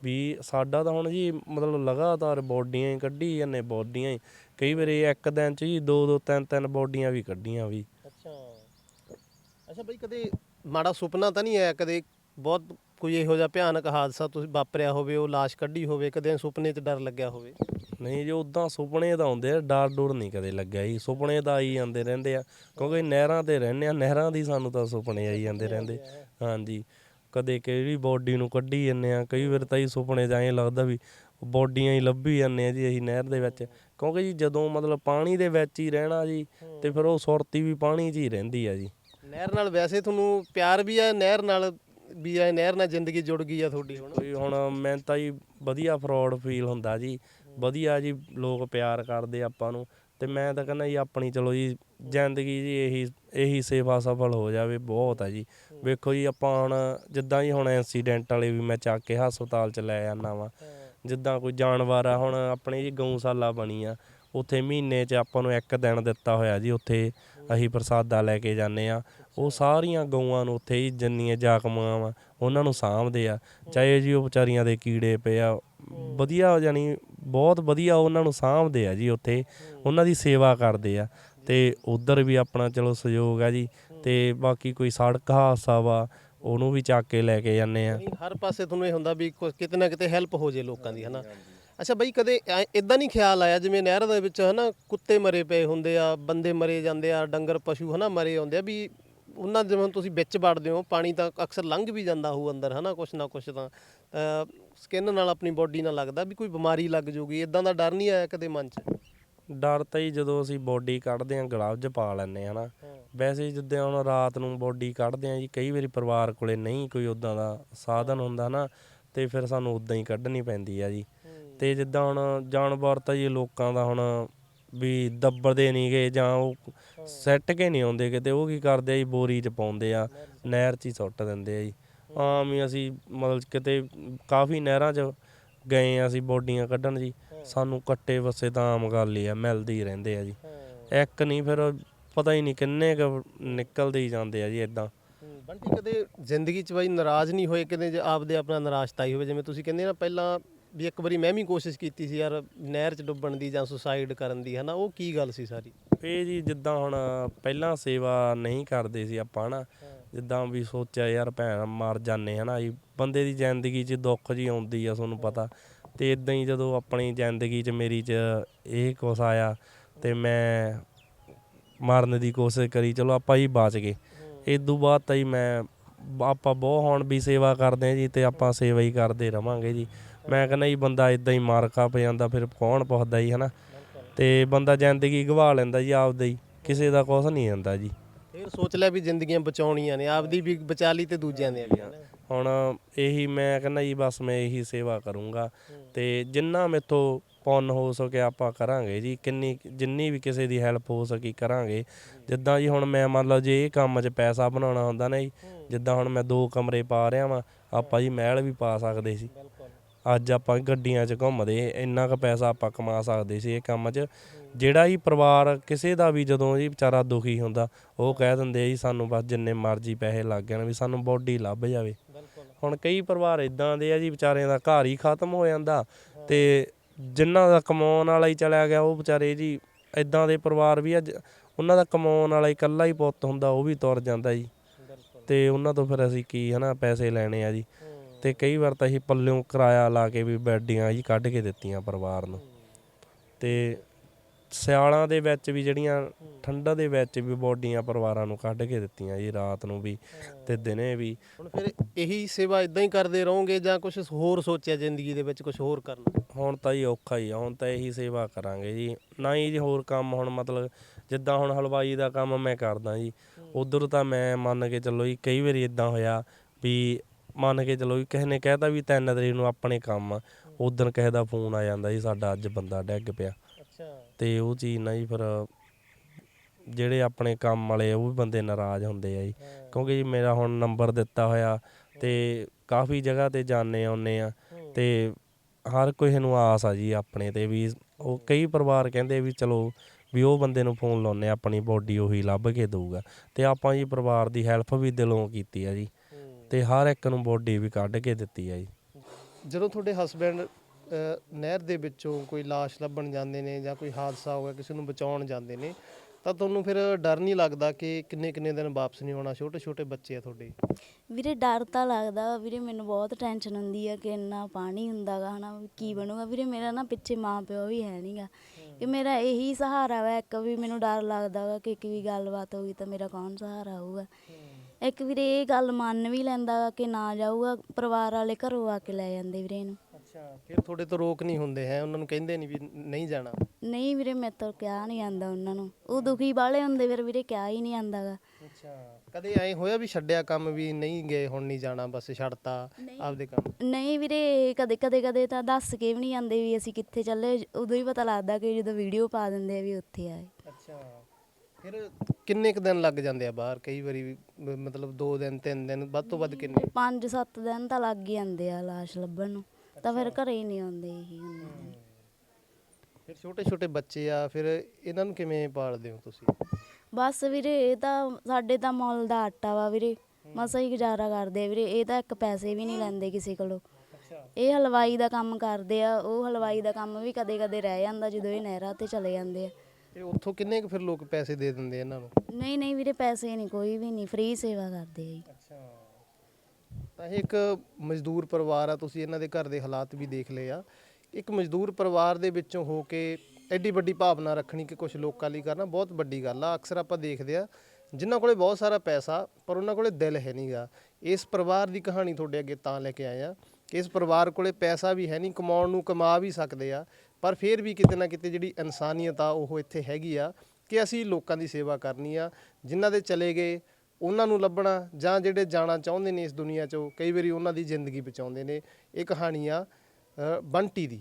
ਵੀ ਸਾਡਾ ਤਾਂ ਹੁਣ ਜੀ ਮਤਲਬ ਲਗਾਤਾਰ ਬੋਡੀਆਂ ਹੀ ਕੱਢੀ ਜਾਂਦੇ ਬੋਡੀਆਂ ਹੀ। ਕਈ ਵਾਰੀ ਇੱਕ ਦਿਨ ਚ ਜੀ ਦੋ ਦੋ ਤਿੰਨ ਤਿੰਨ ਬੋਡੀਆਂ ਵੀ ਕੱਢੀਆਂ ਵੀ। ਅੱਛਾ। ਅੱਛਾ ਬਈ ਕਦੇ ਮਾੜਾ ਸੁਪਨਾ ਤਾਂ ਨਹੀਂ ਆਇਆ? ਕਦੇ ਬਹੁਤ ਕੋਈ ਇਹੋ ਜਿਹਾ ਭਿਆਨਕ ਹਾਦਸਾ ਤੁਸੀਂ ਵਾਪਰਿਆ ਹੋਵੇ ਉਹ ਲਾਸ਼ ਕੱਢੀ ਹੋਵੇ ਕਦੇ ਸੁਪਨੇ 'ਚ ਡਰ ਲੱਗਿਆ ਹੋਵੇ? ਨਹੀਂ ਜੀ ਉਦਾਂ ਸੁਪਨੇ ਤਾਂ ਆਉਂਦੇ ਆ ਡਰ ਡੁਰ ਨਹੀਂ ਕਦੇ ਲੱਗਿਆ ਜੀ। ਸੁਪਨੇ ਤਾਂ ਆਈ ਜਾਂਦੇ ਰਹਿੰਦੇ ਆ ਕਿਉਂਕਿ ਨਹਿਰਾਂ ਤੇ ਰਹਿੰਦੇ ਆ ਨਹਿਰਾਂ ਦੀ ਸਾਨੂੰ ਤਾਂ ਸੁਪਨੇ ਆਈ ਜਾਂਦੇ ਰਹਿੰਦੇ। ਹਾਂਜੀ। ਕਦੇ ਕਿਹੜੀ ਬੋਡੀ ਨੂੰ ਕੱਢੀ ਜਾਂਦੇ ਆ ਕਈ ਵਾਰ ਤਾਂ ਹੀ ਸੁਪਨੇ ਐਂ ਲੱਗਦਾ ਵੀ ਬੋਡੀਆਂ ਹੀ ਲੱਭੀ ਜਾਂਦੇ ਆ ਜੀ ਅਸੀਂ ਨਹਿਰ ਦੇ ਵਿੱਚ। ਕਿਉਂਕਿ ਜੀ ਜਦੋਂ ਮਤਲਬ ਪਾਣੀ ਦੇ ਵਿੱਚ ਹੀ ਰਹਿਣਾ ਜੀ ਤੇ ਫਿਰ ਉਹ ਸੁਰਤੀ ਵੀ ਪਾਣੀ 'ਚ ਹੀ ਰਹਿੰਦੀ ਆ ਜੀ। ਨਹਿਰ ਨਾਲ ਵੈਸੇ ਤੁਹਾਨੂੰ ਪਿਆਰ ਵੀ ਆ ਨਹਿਰ ਨਾਲ ਵੀ ਆ ਨਹਿਰ ਨਾਲ ਜ਼ਿੰਦਗੀ ਜੁੜ ਗਈ ਆ ਤੁਹਾਡੀ ਹੁਣ। ਕੋਈ ਹੁਣ ਮੈਂ ਤਾਂ ਜੀ ਵਧੀਆ ਫਰਾਡ ਫੀਲ ਹੁੰਦਾ ਜੀ। ਵਧੀਆ ਜੀ ਲੋਕ ਪਿਆਰ ਕਰਦੇ ਆਪਾਂ ਨੂੰ ਤੇ ਮੈਂ ਤਾਂ ਕਹਿੰਦਾ ਜੀ ਆਪਣੀ ਚਲੋ ਜੀ ਜ਼ਿੰਦਗੀ ਜੀ ਇਹੀ ਇਹੀ ਸੇਵਾ ਸਫਲ ਹੋ ਜਾਵੇ, ਬਹੁਤ ਆ ਜੀ। ਵੇਖੋ ਜੀ, ਆਪਾਂ ਹੁਣ ਜਿੱਦਾਂ ਜੀ ਹੁਣ ਐਕਸੀਡੈਂਟ ਵਾਲੇ ਵੀ ਮੈਂ ਚੱਕ ਕੇ ਹਸਪਤਾਲ ਚ ਲੈ ਜਾਂਦਾ ਵਾਂ। ਜਿੱਦਾਂ ਕੋਈ ਜਾਨਵਰ ਆ, ਹੁਣ ਆਪਣੇ ਜੀ ਗਊਸ਼ਾਲਾ ਬਣੀ ਆ, ਉੱਥੇ ਮਹੀਨੇ 'ਚ ਆਪਾਂ ਨੂੰ ਇੱਕ ਦਿਨ ਦਿੱਤਾ ਹੋਇਆ ਜੀ, ਉੱਥੇ ਅਸੀਂ ਪ੍ਰਸਾਦਾ ਲੈ ਕੇ ਜਾਂਦੇ ਆ। ਉਹ ਸਾਰੀਆਂ ਗਊਆਂ ਨੂੰ ਉੱਥੇ ਹੀ ਜੰਨੀਆਂ ਜਾਕਮਾਂ ਵਾ, ਉਹਨਾਂ ਨੂੰ ਸਾਂਭਦੇ ਆ। ਚਾਹੇ ਜੀ ਉਹ ਵਿਚਾਰੀਆਂ ਦੇ ਕੀੜੇ ਪਏ ਆ, ਵਧੀਆ ਜਾਨੀ ਬਹੁਤ ਵਧੀਆ ਉਹਨਾਂ ਨੂੰ ਸਾਂਭਦੇ ਆ ਜੀ ਉੱਥੇ। ਉਹਨਾਂ ਦੀ ਸੇਵਾ ਕਰਦੇ ਆ। ਤੇ ਉਧਰ ਵੀ ਆਪਣਾ ਚਲੋ ਸਹਿਯੋਗ ਆ ਜੀ ਤੇ ਬਾਕੀ ਕੋਈ ਸੜਕ ਹਾਦਸਾ ਵਾ, ਉਹਨੂੰ ਵੀ ਚੱਕ ਕੇ ਲੈ ਕੇ ਜਾਂਦੇ ਆ। ਹਰ ਪਾਸੇ ਤੁਹਾਨੂੰ ਇਹ ਹੁੰਦਾ ਵੀ ਕੁਛ- ਕਿਤੇ ਨਾ ਕਿਤੇ ਹੈਲਪ ਹੋ ਜੇ ਲੋਕਾਂ ਦੀ, ਹਨਾ? ਅੱਛਾ ਬਈ, ਕਦੇ ਇਦਾਂ ਨਹੀਂ ਖਿਆਲ ਆਇਆ ਜਿਵੇਂ ਨਹਿਰ ਦੇ ਵਿੱਚ, ਹਨਾ, ਕੁੱਤੇ ਮਰੇ ਪਏ ਹੁੰਦੇ ਆ, ਬੰਦੇ ਮਰੇ ਜਾਂਦੇ ਆ, ਡੰਗਰ, ਪਸ਼ੂ, ਹਨਾ, ਮਰੇ ਹੁੰਦੇ ਆ ਵੀ ਉਹਨਾਂ ਜਿਵੇਂ ਹੁਣ ਤੁਸੀਂ ਵਿੱਚ ਵੜਦੇ ਹੋ, ਪਾਣੀ ਤਾਂ ਅਕਸਰ ਲੰਘ ਵੀ ਜਾਂਦਾ ਹੋਊ ਅੰਦਰ, ਹਨਾ, ਕੁਛ ਨਾ ਕੁਛ ਤਾਂ। ਸਕਿਨ ਨਾਲ ਆਪਣੀ ਬੋਡੀ ਨਾਲ ਲੱਗਦਾ ਵੀ ਕੋਈ ਬਿਮਾਰੀ ਲੱਗ ਜੂਗੀ ਇਦਾਂ ਦਾ ਡਰ ਨਹੀਂ ਆਇਆ ਕਦੇ ਮਨ 'ਚ? ਡਰ ਤਾਂ ਹੀ ਜਦੋਂ ਅਸੀਂ ਬੋਡੀ ਕੱਢਦੇ ਆਂ ਗਲਵਜ਼ ਪਾ ਲੈਂਦੇ ਹਨਾ। ਵੈਸੇ ਜਿੱਦਾਂ ਹੁਣ ਰਾਤ ਨੂੰ ਬੋਡੀ ਕੱਢਦੇ ਆਂ ਜੀ ਕਈ ਵਾਰੀ ਪਰਿਵਾਰ ਕੋਲੇ ਨਹੀਂ ਕੋਈ ਉਦਾਂ ਦਾ ਸਾਧਨ ਹੁੰਦਾ ਨਾ ਤੇ ਫਿਰ ਸਾਨੂੰ ਉਦਾਂ ਹੀ ਕੱਢਣੀ ਪੈਂਦੀ ਆ ਜੀ। ਤੇ ਜਿੱਦਾਂ ਹੁਣ ਜਾਨਵਰ ਤਾਂ ਜੀ ਲੋਕਾਂ ਦਾ ਹੁਣ ਵੀ ਦੱਬਦੇ ਨਹੀਂ ਗਏ ਜਾਂ ਉਹ ਸੈੱਟ ਕੇ ਨਹੀਂ ਆਉਂਦੇ ਕਿਤੇ ਉਹ ਕੀ ਕਰਦੇ ਆ ਜੀ ਬੋਰੀ 'ਚ ਪਾਉਂਦੇ ਆ ਨਹਿਰ 'ਚ ਹੀ ਸੁੱਟ ਦਿੰਦੇ ਆ ਜੀ। ਆਮ ਹੀ ਅਸੀਂ ਮਤਲਬ ਕਿਤੇ ਕਾਫੀ ਨਹਿਰਾਂ 'ਚ ਗਏ ਆ ਅਸੀਂ ਬੋਡੀਆਂ ਕੱਢਣ ਜੀ ਸਾਨੂੰ ਕੱਟੇ ਵਸੇ ਤਾਂ ਆਮ ਗੱਲ ਹੀ ਆ ਮਿਲਦੇ ਹੀ ਰਹਿੰਦੇ ਆ ਜੀ। ਇੱਕ ਨਹੀਂ ਫਿਰ ਪਤਾ ਹੀ ਨਹੀਂ ਕਿੰਨੇ ਕੁ ਨਿਕਲਦੇ ਹੀ ਜਾਂਦੇ ਆ ਜੀ ਇਦਾਂ ਬੰਟੀ ਕਦੇ ਜ਼ਿੰਦਗੀ 'ਚ ਬਾਈ ਨਾਰਾਜ਼ ਨਹੀਂ ਹੋਏ ਕਦੇ ਜੇ ਆਪਦੇ ਆਪਣਾ ਨਿਰਾਸ਼ਤਾ ਹੀ ਹੋਵੇ। ਜਿਵੇਂ ਤੁਸੀਂ ਕਹਿੰਦੇ ਨਾ ਪਹਿਲਾਂ ਵੀ ਇੱਕ ਵਾਰੀ ਮੈਂ ਵੀ ਕੋਸ਼ਿਸ਼ ਕੀਤੀ ਸੀ ਯਾਰ ਨਹਿਰ 'ਚ ਡੁੱਬਣ ਦੀ ਜਾਂ ਸੁਸਾਈਡ ਕਰਨ ਦੀ ਹਨਾ ਉਹ ਕੀ ਗੱਲ ਸੀ ਸਾਰੀ? ਇਹ ਜੀ ਜਿੱਦਾਂ ਹੁਣ ਪਹਿਲਾਂ ਸੇਵਾ ਨਹੀਂ ਕਰਦੇ ਸੀ ਆਪਾਂ ਨਾ ਜਿੱਦਾਂ ਵੀ ਸੋਚਿਆ ਯਾਰ ਭੈਣ ਮਰ ਜਾਣੇ ਹਨਾ ਜੀ ਬੰਦੇ ਦੀ ਜ਼ਿੰਦਗੀ 'ਚ ਦੁੱਖ ਜੀ ਆਉਂਦੀ ਆ ਤੁਹਾਨੂੰ ਪਤਾ। ਤੇ ਇਦਾਂ ਹੀ ਜਦੋਂ ਆਪਣੀ ਜ਼ਿੰਦਗੀ 'ਚ ਮੇਰੀ 'ਚ ਇਹ ਕੁਛ ਆਇਆ ਤੇ ਮੈਂ ਮਰਨ ਦੀ ਕੋਸ਼ਿਸ਼ ਕਰੀ ਚਲੋ ਆਪਾਂ ਹੀ ਬਚ ਗਏ। ਇਦੋਂ ਬਾਅਦ ਤਾਂ ਹੀ ਮੈਂ ਆਪਾਂ ਬਹੁਤ ਹੁਣ ਵੀ ਸੇਵਾ ਕਰਦੇ ਆ ਜੀ ਤੇ ਆਪਾਂ ਸੇਵਾ ਹੀ ਕਰਦੇ ਰਵਾਂਗੇ ਜੀ। ਮੈਂ ਕਹਿੰਦਾ ਜੀ ਬੰਦਾ ਇਦਾਂ ਹੀ ਮਾਰ ਖਾ ਪ ਜਾਂਦਾ ਫਿਰ ਕੌਣ ਪੁੱਛਦਾ ਜੀ ਹਨਾ? ਤੇ ਬੰਦਾ ਜ਼ਿੰਦਗੀ ਗਵਾ ਲੈਂਦਾ ਜੀ ਆਪਦਾ ਹੀ ਕਿਸੇ ਦਾ ਕੁਛ ਨਹੀਂ ਹੁੰਦਾ ਜੀ। ਫਿਰ ਸੋਚ ਲਿਆ ਵੀ ਜ਼ਿੰਦਗੀਆਂ ਬਚਾਉਣੀਆਂ ਨੇ ਆਪਦੀ ਵੀ ਬਚਾ ਲਈ ਤੇ ਦੂਜਿਆਂ ਦੀਆਂ ਵੀ। ਹੁਣ ਇਹੀ ਮੈਂ ਕਹਿੰਦਾ ਜੀ ਬਸ ਮੈਂ ਇਹੀ ਸੇਵਾ ਕਰੂੰਗਾ। ਤੇ ਜਿੰਨਾ ਮੇਥੋਂ ਪੁੰਨ ਹੋ ਸਕੇ ਆਪਾਂ ਕਰਾਂਗੇ ਜੀ ਕਿੰਨੀ ਜਿੰਨੀ ਵੀ ਕਿਸੇ ਦੀ ਹੈਲਪ ਹੋ ਸਕੀ ਕਰਾਂਗੇ। ਜਿੱਦਾਂ ਜੀ ਹੁਣ ਮੈਂ ਮੰਨ ਲਓ ਜੇ ਇਹ ਕੰਮ 'ਚ ਪੈਸਾ ਬਣਾਉਣਾ ਹੁੰਦਾ ਨਾ ਜੀ ਜਿੱਦਾਂ ਹੁਣ ਮੈਂ ਦੋ ਕਮਰੇ ਪਾ ਰਿਹਾ ਵਾਂ ਆਪਾਂ ਜੀ ਮਹਿਲ ਵੀ ਪਾ ਸਕਦੇ ਸੀ। ਅੱਜ ਆਪਾਂ ਗੱਡੀਆਂ 'ਚ ਘੁੰਮਦੇ ਇੰਨਾ ਕੁ ਪੈਸਾ ਆਪਾਂ ਕਮਾ ਸਕਦੇ ਸੀ ਇਹ ਕੰਮ 'ਚ। ਜਿਹੜਾ ਹੀ ਪਰਿਵਾਰ ਕਿਸੇ ਦਾ ਵੀ ਜਦੋਂ ਜੀ ਵਿਚਾਰਾ ਦੁਖੀ ਹੁੰਦਾ, ਉਹ ਕਹਿ ਦਿੰਦੇ ਜੀ ਸਾਨੂੰ ਬਸ ਜਿੰਨੇ ਮਰਜ਼ੀ ਪੈਸੇ ਲੱਗ ਜਾਣ ਵੀ ਸਾਨੂੰ ਬੋਡੀ ਲੱਭ ਜਾਵੇ। ਹੁਣ ਕਈ ਪਰਿਵਾਰ ਇਦਾਂ ਦੇ ਆ ਜੀ ਵਿਚਾਰਿਆਂ ਦਾ ਘਰ ਹੀ ਖਤਮ ਹੋ ਜਾਂਦਾ ਤੇ ਜਿਨ੍ਹਾਂ ਦਾ ਕਮਾਉਣ ਵਾਲਾ ਹੀ ਚਲਿਆ ਗਿਆ, ਉਹ ਵਿਚਾਰੇ ਜੀ ਇਦਾਂ ਦੇ ਪਰਿਵਾਰ ਵੀ ਅੱਜ ਉਹਨਾਂ ਦਾ ਕਮਾਉਣ ਵਾਲਾ ਇਕੱਲਾ ਹੀ ਪੁੱਤ ਹੁੰਦਾ, ਉਹ ਵੀ ਤੁਰ ਜਾਂਦਾ ਜੀ। ਤੇ ਉਹਨਾਂ ਤੋਂ ਫਿਰ ਅਸੀਂ ਕੀ ਹਨਾ, ਪੈਸੇ ਲੈਣੇ ਆ ਜੀ। ਤੇ ਕਈ ਵਾਰ ਤਾਂ ਅਸੀਂ ਪੱਲਿਓਂ ਕਿਰਾਇਆ ਲਾ ਕੇ ਵੀ ਬੈਡੀਆਂ ਜੀ ਕੱਢ ਕੇ ਦਿੱਤੀਆਂ ਪਰਿਵਾਰ ਨੂੰ। ਤੇ ਸਿਆਲਾਂ ਦੇ ਵਿੱਚ ਵੀ ਜਿਹੜੀਆਂ ਠੰਡਾ ਦੇ ਵਿੱਚ ਵੀ ਬੋਡੀਆਂ ਪਰਿਵਾਰਾਂ ਨੂੰ ਕੱਢ ਕੇ ਦਿੱਤੀਆਂ ਜੀ ਰਾਤ ਨੂੰ ਵੀ ਤੇ ਦਿਨੇ ਵੀ। ਹੁਣ ਫਿਰ ਇਹੀ ਸੇਵਾ ਇਦਾਂ ਹੀ ਕਰਦੇ ਰਹੋਗੇ ਜਾਂ ਕੁਝ ਹੋਰ ਸੋਚਿਆ ਜ਼ਿੰਦਗੀ ਦੇ ਵਿੱਚ ਕੁਝ ਹੋਰ ਕਰਨਾ? ਹੁਣ ਤਾਂ ਹੀ ਔਖਾ ਹੀ ਆ ਹੁਣ ਤਾਂ ਇਹੀ ਸੇਵਾ ਕਰਾਂਗੇ ਜੀ। ਨਾ ਹੀ ਜੀ ਹੋਰ ਕੰਮ ਹੁਣ ਮਤਲਬ ਜਿੱਦਾਂ ਹੁਣ ਹਲਵਾਈ ਦਾ ਕੰਮ ਮੈਂ ਕਰਦਾ ਜੀ ਉਧਰ ਤਾਂ ਮੈਂ ਮੰਨ ਕੇ ਚੱਲੋ ਜੀ ਕਈ ਵਾਰੀ ਇਦਾਂ ਹੋਇਆ ਵੀ ਮੰਨ ਕੇ ਚੱਲੋ ਵੀ ਕਿਸੇ ਨੇ ਕਹਿਤਾ ਵੀ ਤਿੰਨ ਤਰੀਕ ਨੂੰ ਆਪਣੇ ਕੰਮ ਆ ਉਦੋਂ ਕਿਸੇ ਦਾ ਫੋਨ ਆ ਜਾਂਦਾ ਜੀ ਸਾਡਾ ਅੱਜ ਬੰਦਾ ਡਿੱਗ ਪਿਆ। ਤੇ ਉਹ ਚੀਜ਼ ਨਾਲ ਜੀ ਫਿਰ ਜਿਹੜੇ ਆਪਣੇ ਕੰਮ ਵਾਲੇ ਉਹ ਵੀ ਬੰਦੇ ਨਾਰਾਜ਼ ਹੁੰਦੇ ਆ ਜੀ। ਕਿਉਂਕਿ ਜੀ ਮੇਰਾ ਹੁਣ ਨੰਬਰ ਦਿੱਤਾ ਹੋਇਆ ਤੇ ਕਾਫੀ ਜਗ੍ਹਾ ਤੇ ਜਾਣੇ ਆਉਨੇ ਆ ਤੇ ਹਰ ਕਿਸੇ ਨੂੰ ਆਸ ਆ ਜੀ ਆਪਣੇ ਤੇ ਵੀ ਉਹ ਕਈ ਪਰਿਵਾਰ ਕਹਿੰਦੇ ਵੀ ਚਲੋ ਵੀ ਉਹ ਬੰਦੇ ਨੂੰ ਫੋਨ ਲਾਉਨੇ ਆਪਣੀ ਬੋਡੀ ਉਹੀ ਲੱਭ ਕੇ ਦਊਗਾ। ਤੇ ਆਪਾਂ ਜੀ ਪਰਿਵਾਰ ਦੀ ਹੈਲਪ ਵੀ ਦਿਲੋਂ ਕੀਤੀ ਆ ਜੀ। ਤੇ ਹਰ ਇੱਕ ਨੂੰ ਬੋਡੀ ਵੀ ਕੱਢ ਕੇ ਦਿੱਤੀ ਆ ਜੀ। ਜਦੋਂ ਤੁਹਾਡੇ ਹਸਬੰਡ ਨਹਿਰ ਦੇ ਵਿੱਚੋਂ ਕੋਈ ਲਾਸ਼ ਲੱਭਣ ਜਾਂਦੇ ਨੇ ਜਾਂ ਕੋਈ ਹਾਦਸਾ ਹੋ ਗਿਆ ਕਿਸੇ ਨੂੰ ਬਚਾਉਣ ਜਾਂਦੇ ਨੇ ਤਾਂ ਤੁਹਾਨੂੰ ਫਿਰ ਡਰ ਨਹੀਂ ਲੱਗਦਾ ਕਿ ਕਿੰਨੇ ਕਿੰਨੇ ਦਿਨ ਵਾਪਸ ਨਹੀਂ ਆਉਣਾ? ਛੋਟੇ ਛੋਟੇ ਬੱਚੇ ਆ ਤੁਹਾਡੇ। ਵੀਰੇ ਡਰ ਤਾਂ ਲੱਗਦਾ ਵੀਰੇ ਮੈਨੂੰ ਬਹੁਤ ਟੈਨਸ਼ਨ ਹੁੰਦੀ ਆ ਕਿ ਇੰਨਾ ਪਾਣੀ ਹੁੰਦਾਗਾ ਹਨਾ ਕੀ ਬਣੂਗਾ। ਵੀਰੇ ਮੇਰਾ ਨਾ ਪਿੱਛੇ ਮਾਂ ਪਿਓ ਵੀ ਹੈ ਨਹੀਂਗਾ ਕਿ ਮੇਰਾ ਇਹੀ ਸਹਾਰਾ ਵਾ ਇੱਕ ਵੀ ਮੈਨੂੰ ਡਰ ਲੱਗਦਾ ਵਾ ਕਿ ਇੱਕ ਵੀ ਗੱਲਬਾਤ ਹੋਊਗੀ ਤਾਂ ਮੇਰਾ ਕੌਣ ਸਹਾਰਾ ਹੋਊਗਾ। ਇੱਕ ਵੀਰੇ ਇਹ ਗੱਲ ਮੰਨ ਵੀ ਲੈਂਦਾ ਕਿ ਨਾ ਜਾਊਗਾ ਪਰਿਵਾਰ ਵਾਲੇ ਘਰੋਂ ਆ ਕੇ ਲੈ ਜਾਂਦੇ ਵੀਰੇ ਇਹਨੂੰ। ਅੱਛਾ ਫਿਰ ਤੁਹਾਡੇ ਤੋਂ ਰੋਕ ਨਹੀਂ ਹੁੰਦੇ ਹੈ ਉਹਨਾਂ ਨੂੰ ਕਹਿੰਦੇ ਨਹੀਂ ਵੀ ਨਹੀਂ ਜਾਣਾ। ਨਹੀਂ ਵੀਰੇ ਮੇਰੇ ਤੋਂ ਕਿਹਾ ਨਹੀਂ ਜਾਂਦਾ ਉਹਨਾਂ ਨੂੰ। ਉਹ ਦੁਖੀ ਬਾਲੇ ਹੁੰਦੇ ਫਿਰ ਵੀਰੇ ਕਿਹਾ ਹੀ ਨਹੀਂ ਜਾਂਦਾਗਾ ਅੱਛਾ ਕਦੇ ਐ ਹੋਇਆ ਵੀ ਛੱਡਿਆ ਕੰਮ ਵੀ ਨਹੀਂ ਗਏ ਹੁਣ ਨਹੀਂ ਜਾਣਾ ਬਸ ਛੱਡਤਾ ਆਪਦੇ ਕੰਮ? ਨਹੀਂ ਵੀਰੇ ਕਦੇ ਕਦੇ ਕਦੇ ਤਾਂ ਦੱਸ ਕੇ ਵੀ ਨਹੀਂ ਜਾਂਦੇ ਵੀ ਅਸੀਂ ਕਿੱਥੇ ਚੱਲੇ। ਉਦੋਂ ਹੀ ਪਤਾ ਲੱਗਦਾ ਕਿ ਜਦੋਂ ਵੀਡੀਓ ਪਾ ਦਿੰਦੇ ਆ ਵੀ ਉੱਥੇ ਆਏ। ਅੱਛਾ ਫਿਰ ਕਿੰਨੇ ਕ ਦਿਨ ਲੱਗ ਜਾਂਦੇ ਆ ਬਾਹਰ? ਕਈ ਵਾਰੀ ਵੀ ਮ- ਮਤਲਬ 2 ਦਿਨ 3 ਦਿਨ ਵੱਧ ਤੋਂ ਵੱਧ ਕਿੰਨੇ? 5-7 ਦਿਨ ਤਾਂ ਲੱਗ ਹੀ ਜਾਂਦੇ ਆ ਲਾਸ਼ ਲੱਭਣ ਨੂੰ। ਤਾਂ ਫਿਰ ਘਰੇ ਹੀ ਨਹੀਂ ਆਉਂਦੇ ਇਹੀ ਹੁੰਦੇ ਨੇ। ਫਿਰ ਛੋਟੇ ਛੋਟੇ ਬੱਚੇ ਆ ਫਿਰ ਇਹਨਾਂ ਨੂੰ ਕਿਵੇਂ ਪਾਲਦੇ ਹੋ ਤੁਸੀਂ? ਬਸ ਵੀਰੇ ਇਹ ਤਾਂ ਸਾਡੇ ਤਾਂ ਮੁੱਲ ਦਾ ਆਟਾ ਵਾ ਵੀਰੇ। ਮਸਾ ਹੀ ਗੁਜ਼ਾਰਾ ਕਰਦੇ ਆ ਵੀਰੇ ਇਹ ਤਾਂ ਇੱਕ ਪੈਸੇ ਵੀ ਨਹੀਂ ਲੈਂਦੇ ਕਿਸੇ ਕੋਲੋਂ। ਅੱਛਾ। ਇਹ ਹਲਵਾਈ ਦਾ ਕੰਮ ਕਰਦੇ ਆ ਉਹ ਹਲਵਾਈ ਦਾ ਕੰਮ ਵੀ ਕਦੇ-ਕਦੇ ਰਹਿ ਜਾਂਦਾ ਜਦੋਂ ਇਹ ਨਹਿਰਾਂ ਤੇ ਚਲੇ ਜਾਂਦੇ ਆ। ਤੇ ਉੱਥੋਂ ਕਿੰਨੇ ਕੁ ਫਿਰ ਲੋਕ ਪੈਸੇ ਦੇ ਦਿੰਦੇ ਇਹਨਾਂ ਨੂੰ? ਨਹੀਂ ਨਹੀਂ ਵੀਰੇ ਪੈਸੇ ਨਹੀਂ ਕੋਈ ਵੀ ਨਹੀਂ ਫ੍ਰੀ ਸੇਵਾ ਕਰਦੇ ਆ ਜੀ। ਤਾਂ ਇਹ ਇੱਕ ਮਜ਼ਦੂਰ ਪਰਿਵਾਰ ਆ, ਤੁਸੀਂ ਇਹਨਾਂ ਦੇ ਘਰ ਦੇ ਹਾਲਾਤ ਵੀ ਦੇਖ ਲਏ ਆ। ਇੱਕ ਮਜ਼ਦੂਰ ਪਰਿਵਾਰ ਦੇ ਵਿੱਚੋਂ ਹੋ ਕੇ ਐਡੀ ਵੱਡੀ ਭਾਵਨਾ ਰੱਖਣੀ ਕਿ ਕੁਝ ਲੋਕਾਂ ਲਈ ਕਰਨਾ ਬਹੁਤ ਵੱਡੀ ਗੱਲ ਆ। ਅਕਸਰ ਆਪਾਂ ਦੇਖਦੇ ਆ, ਜਿਨ੍ਹਾਂ ਕੋਲੇ ਬਹੁਤ ਸਾਰਾ ਪੈਸਾ, ਪਰ ਉਹਨਾਂ ਕੋਲੇ ਦਿਲ ਹੈ ਨਹੀਂਗਾ ਇਸ ਪਰਿਵਾਰ ਦੀ ਕਹਾਣੀ ਤੁਹਾਡੇ ਅੱਗੇ ਤਾਂ ਲੈ ਕੇ ਆਏ ਆ ਕਿ ਇਸ ਪਰਿਵਾਰ ਕੋਲੇ ਪੈਸਾ ਵੀ ਹੈ ਨਹੀਂ ਕਮਾਉਣ ਨੂੰ ਕਮਾ ਵੀ ਸਕਦੇ ਆ, ਪਰ ਫਿਰ ਵੀ ਕਿਤੇ ਨਾ ਕਿਤੇ ਜਿਹੜੀ ਇਨਸਾਨੀਅਤ ਆ, ਉਹ ਇੱਥੇ ਹੈਗੀ ਆ ਕਿ ਅਸੀਂ ਲੋਕਾਂ ਦੀ ਸੇਵਾ ਕਰਨੀ ਆ, ਜਿਨ੍ਹਾਂ ਦੇ ਚਲੇ ਗਏ ਉਹਨਾਂ ਨੂੰ ਲੱਭਣਾ ਜਾਂ ਜਿਹੜੇ ਜਾਣਾ ਚਾਹੁੰਦੇ ਨੇ ਇਸ ਦੁਨੀਆ 'ਚੋਂ, ਕਈ ਵਾਰੀ ਉਹਨਾਂ ਦੀ ਜ਼ਿੰਦਗੀ ਬਚਾਉਂਦੇ ਨੇ। ਇਹ ਕਹਾਣੀ ਆ ਬੰਟੀ ਦੀ।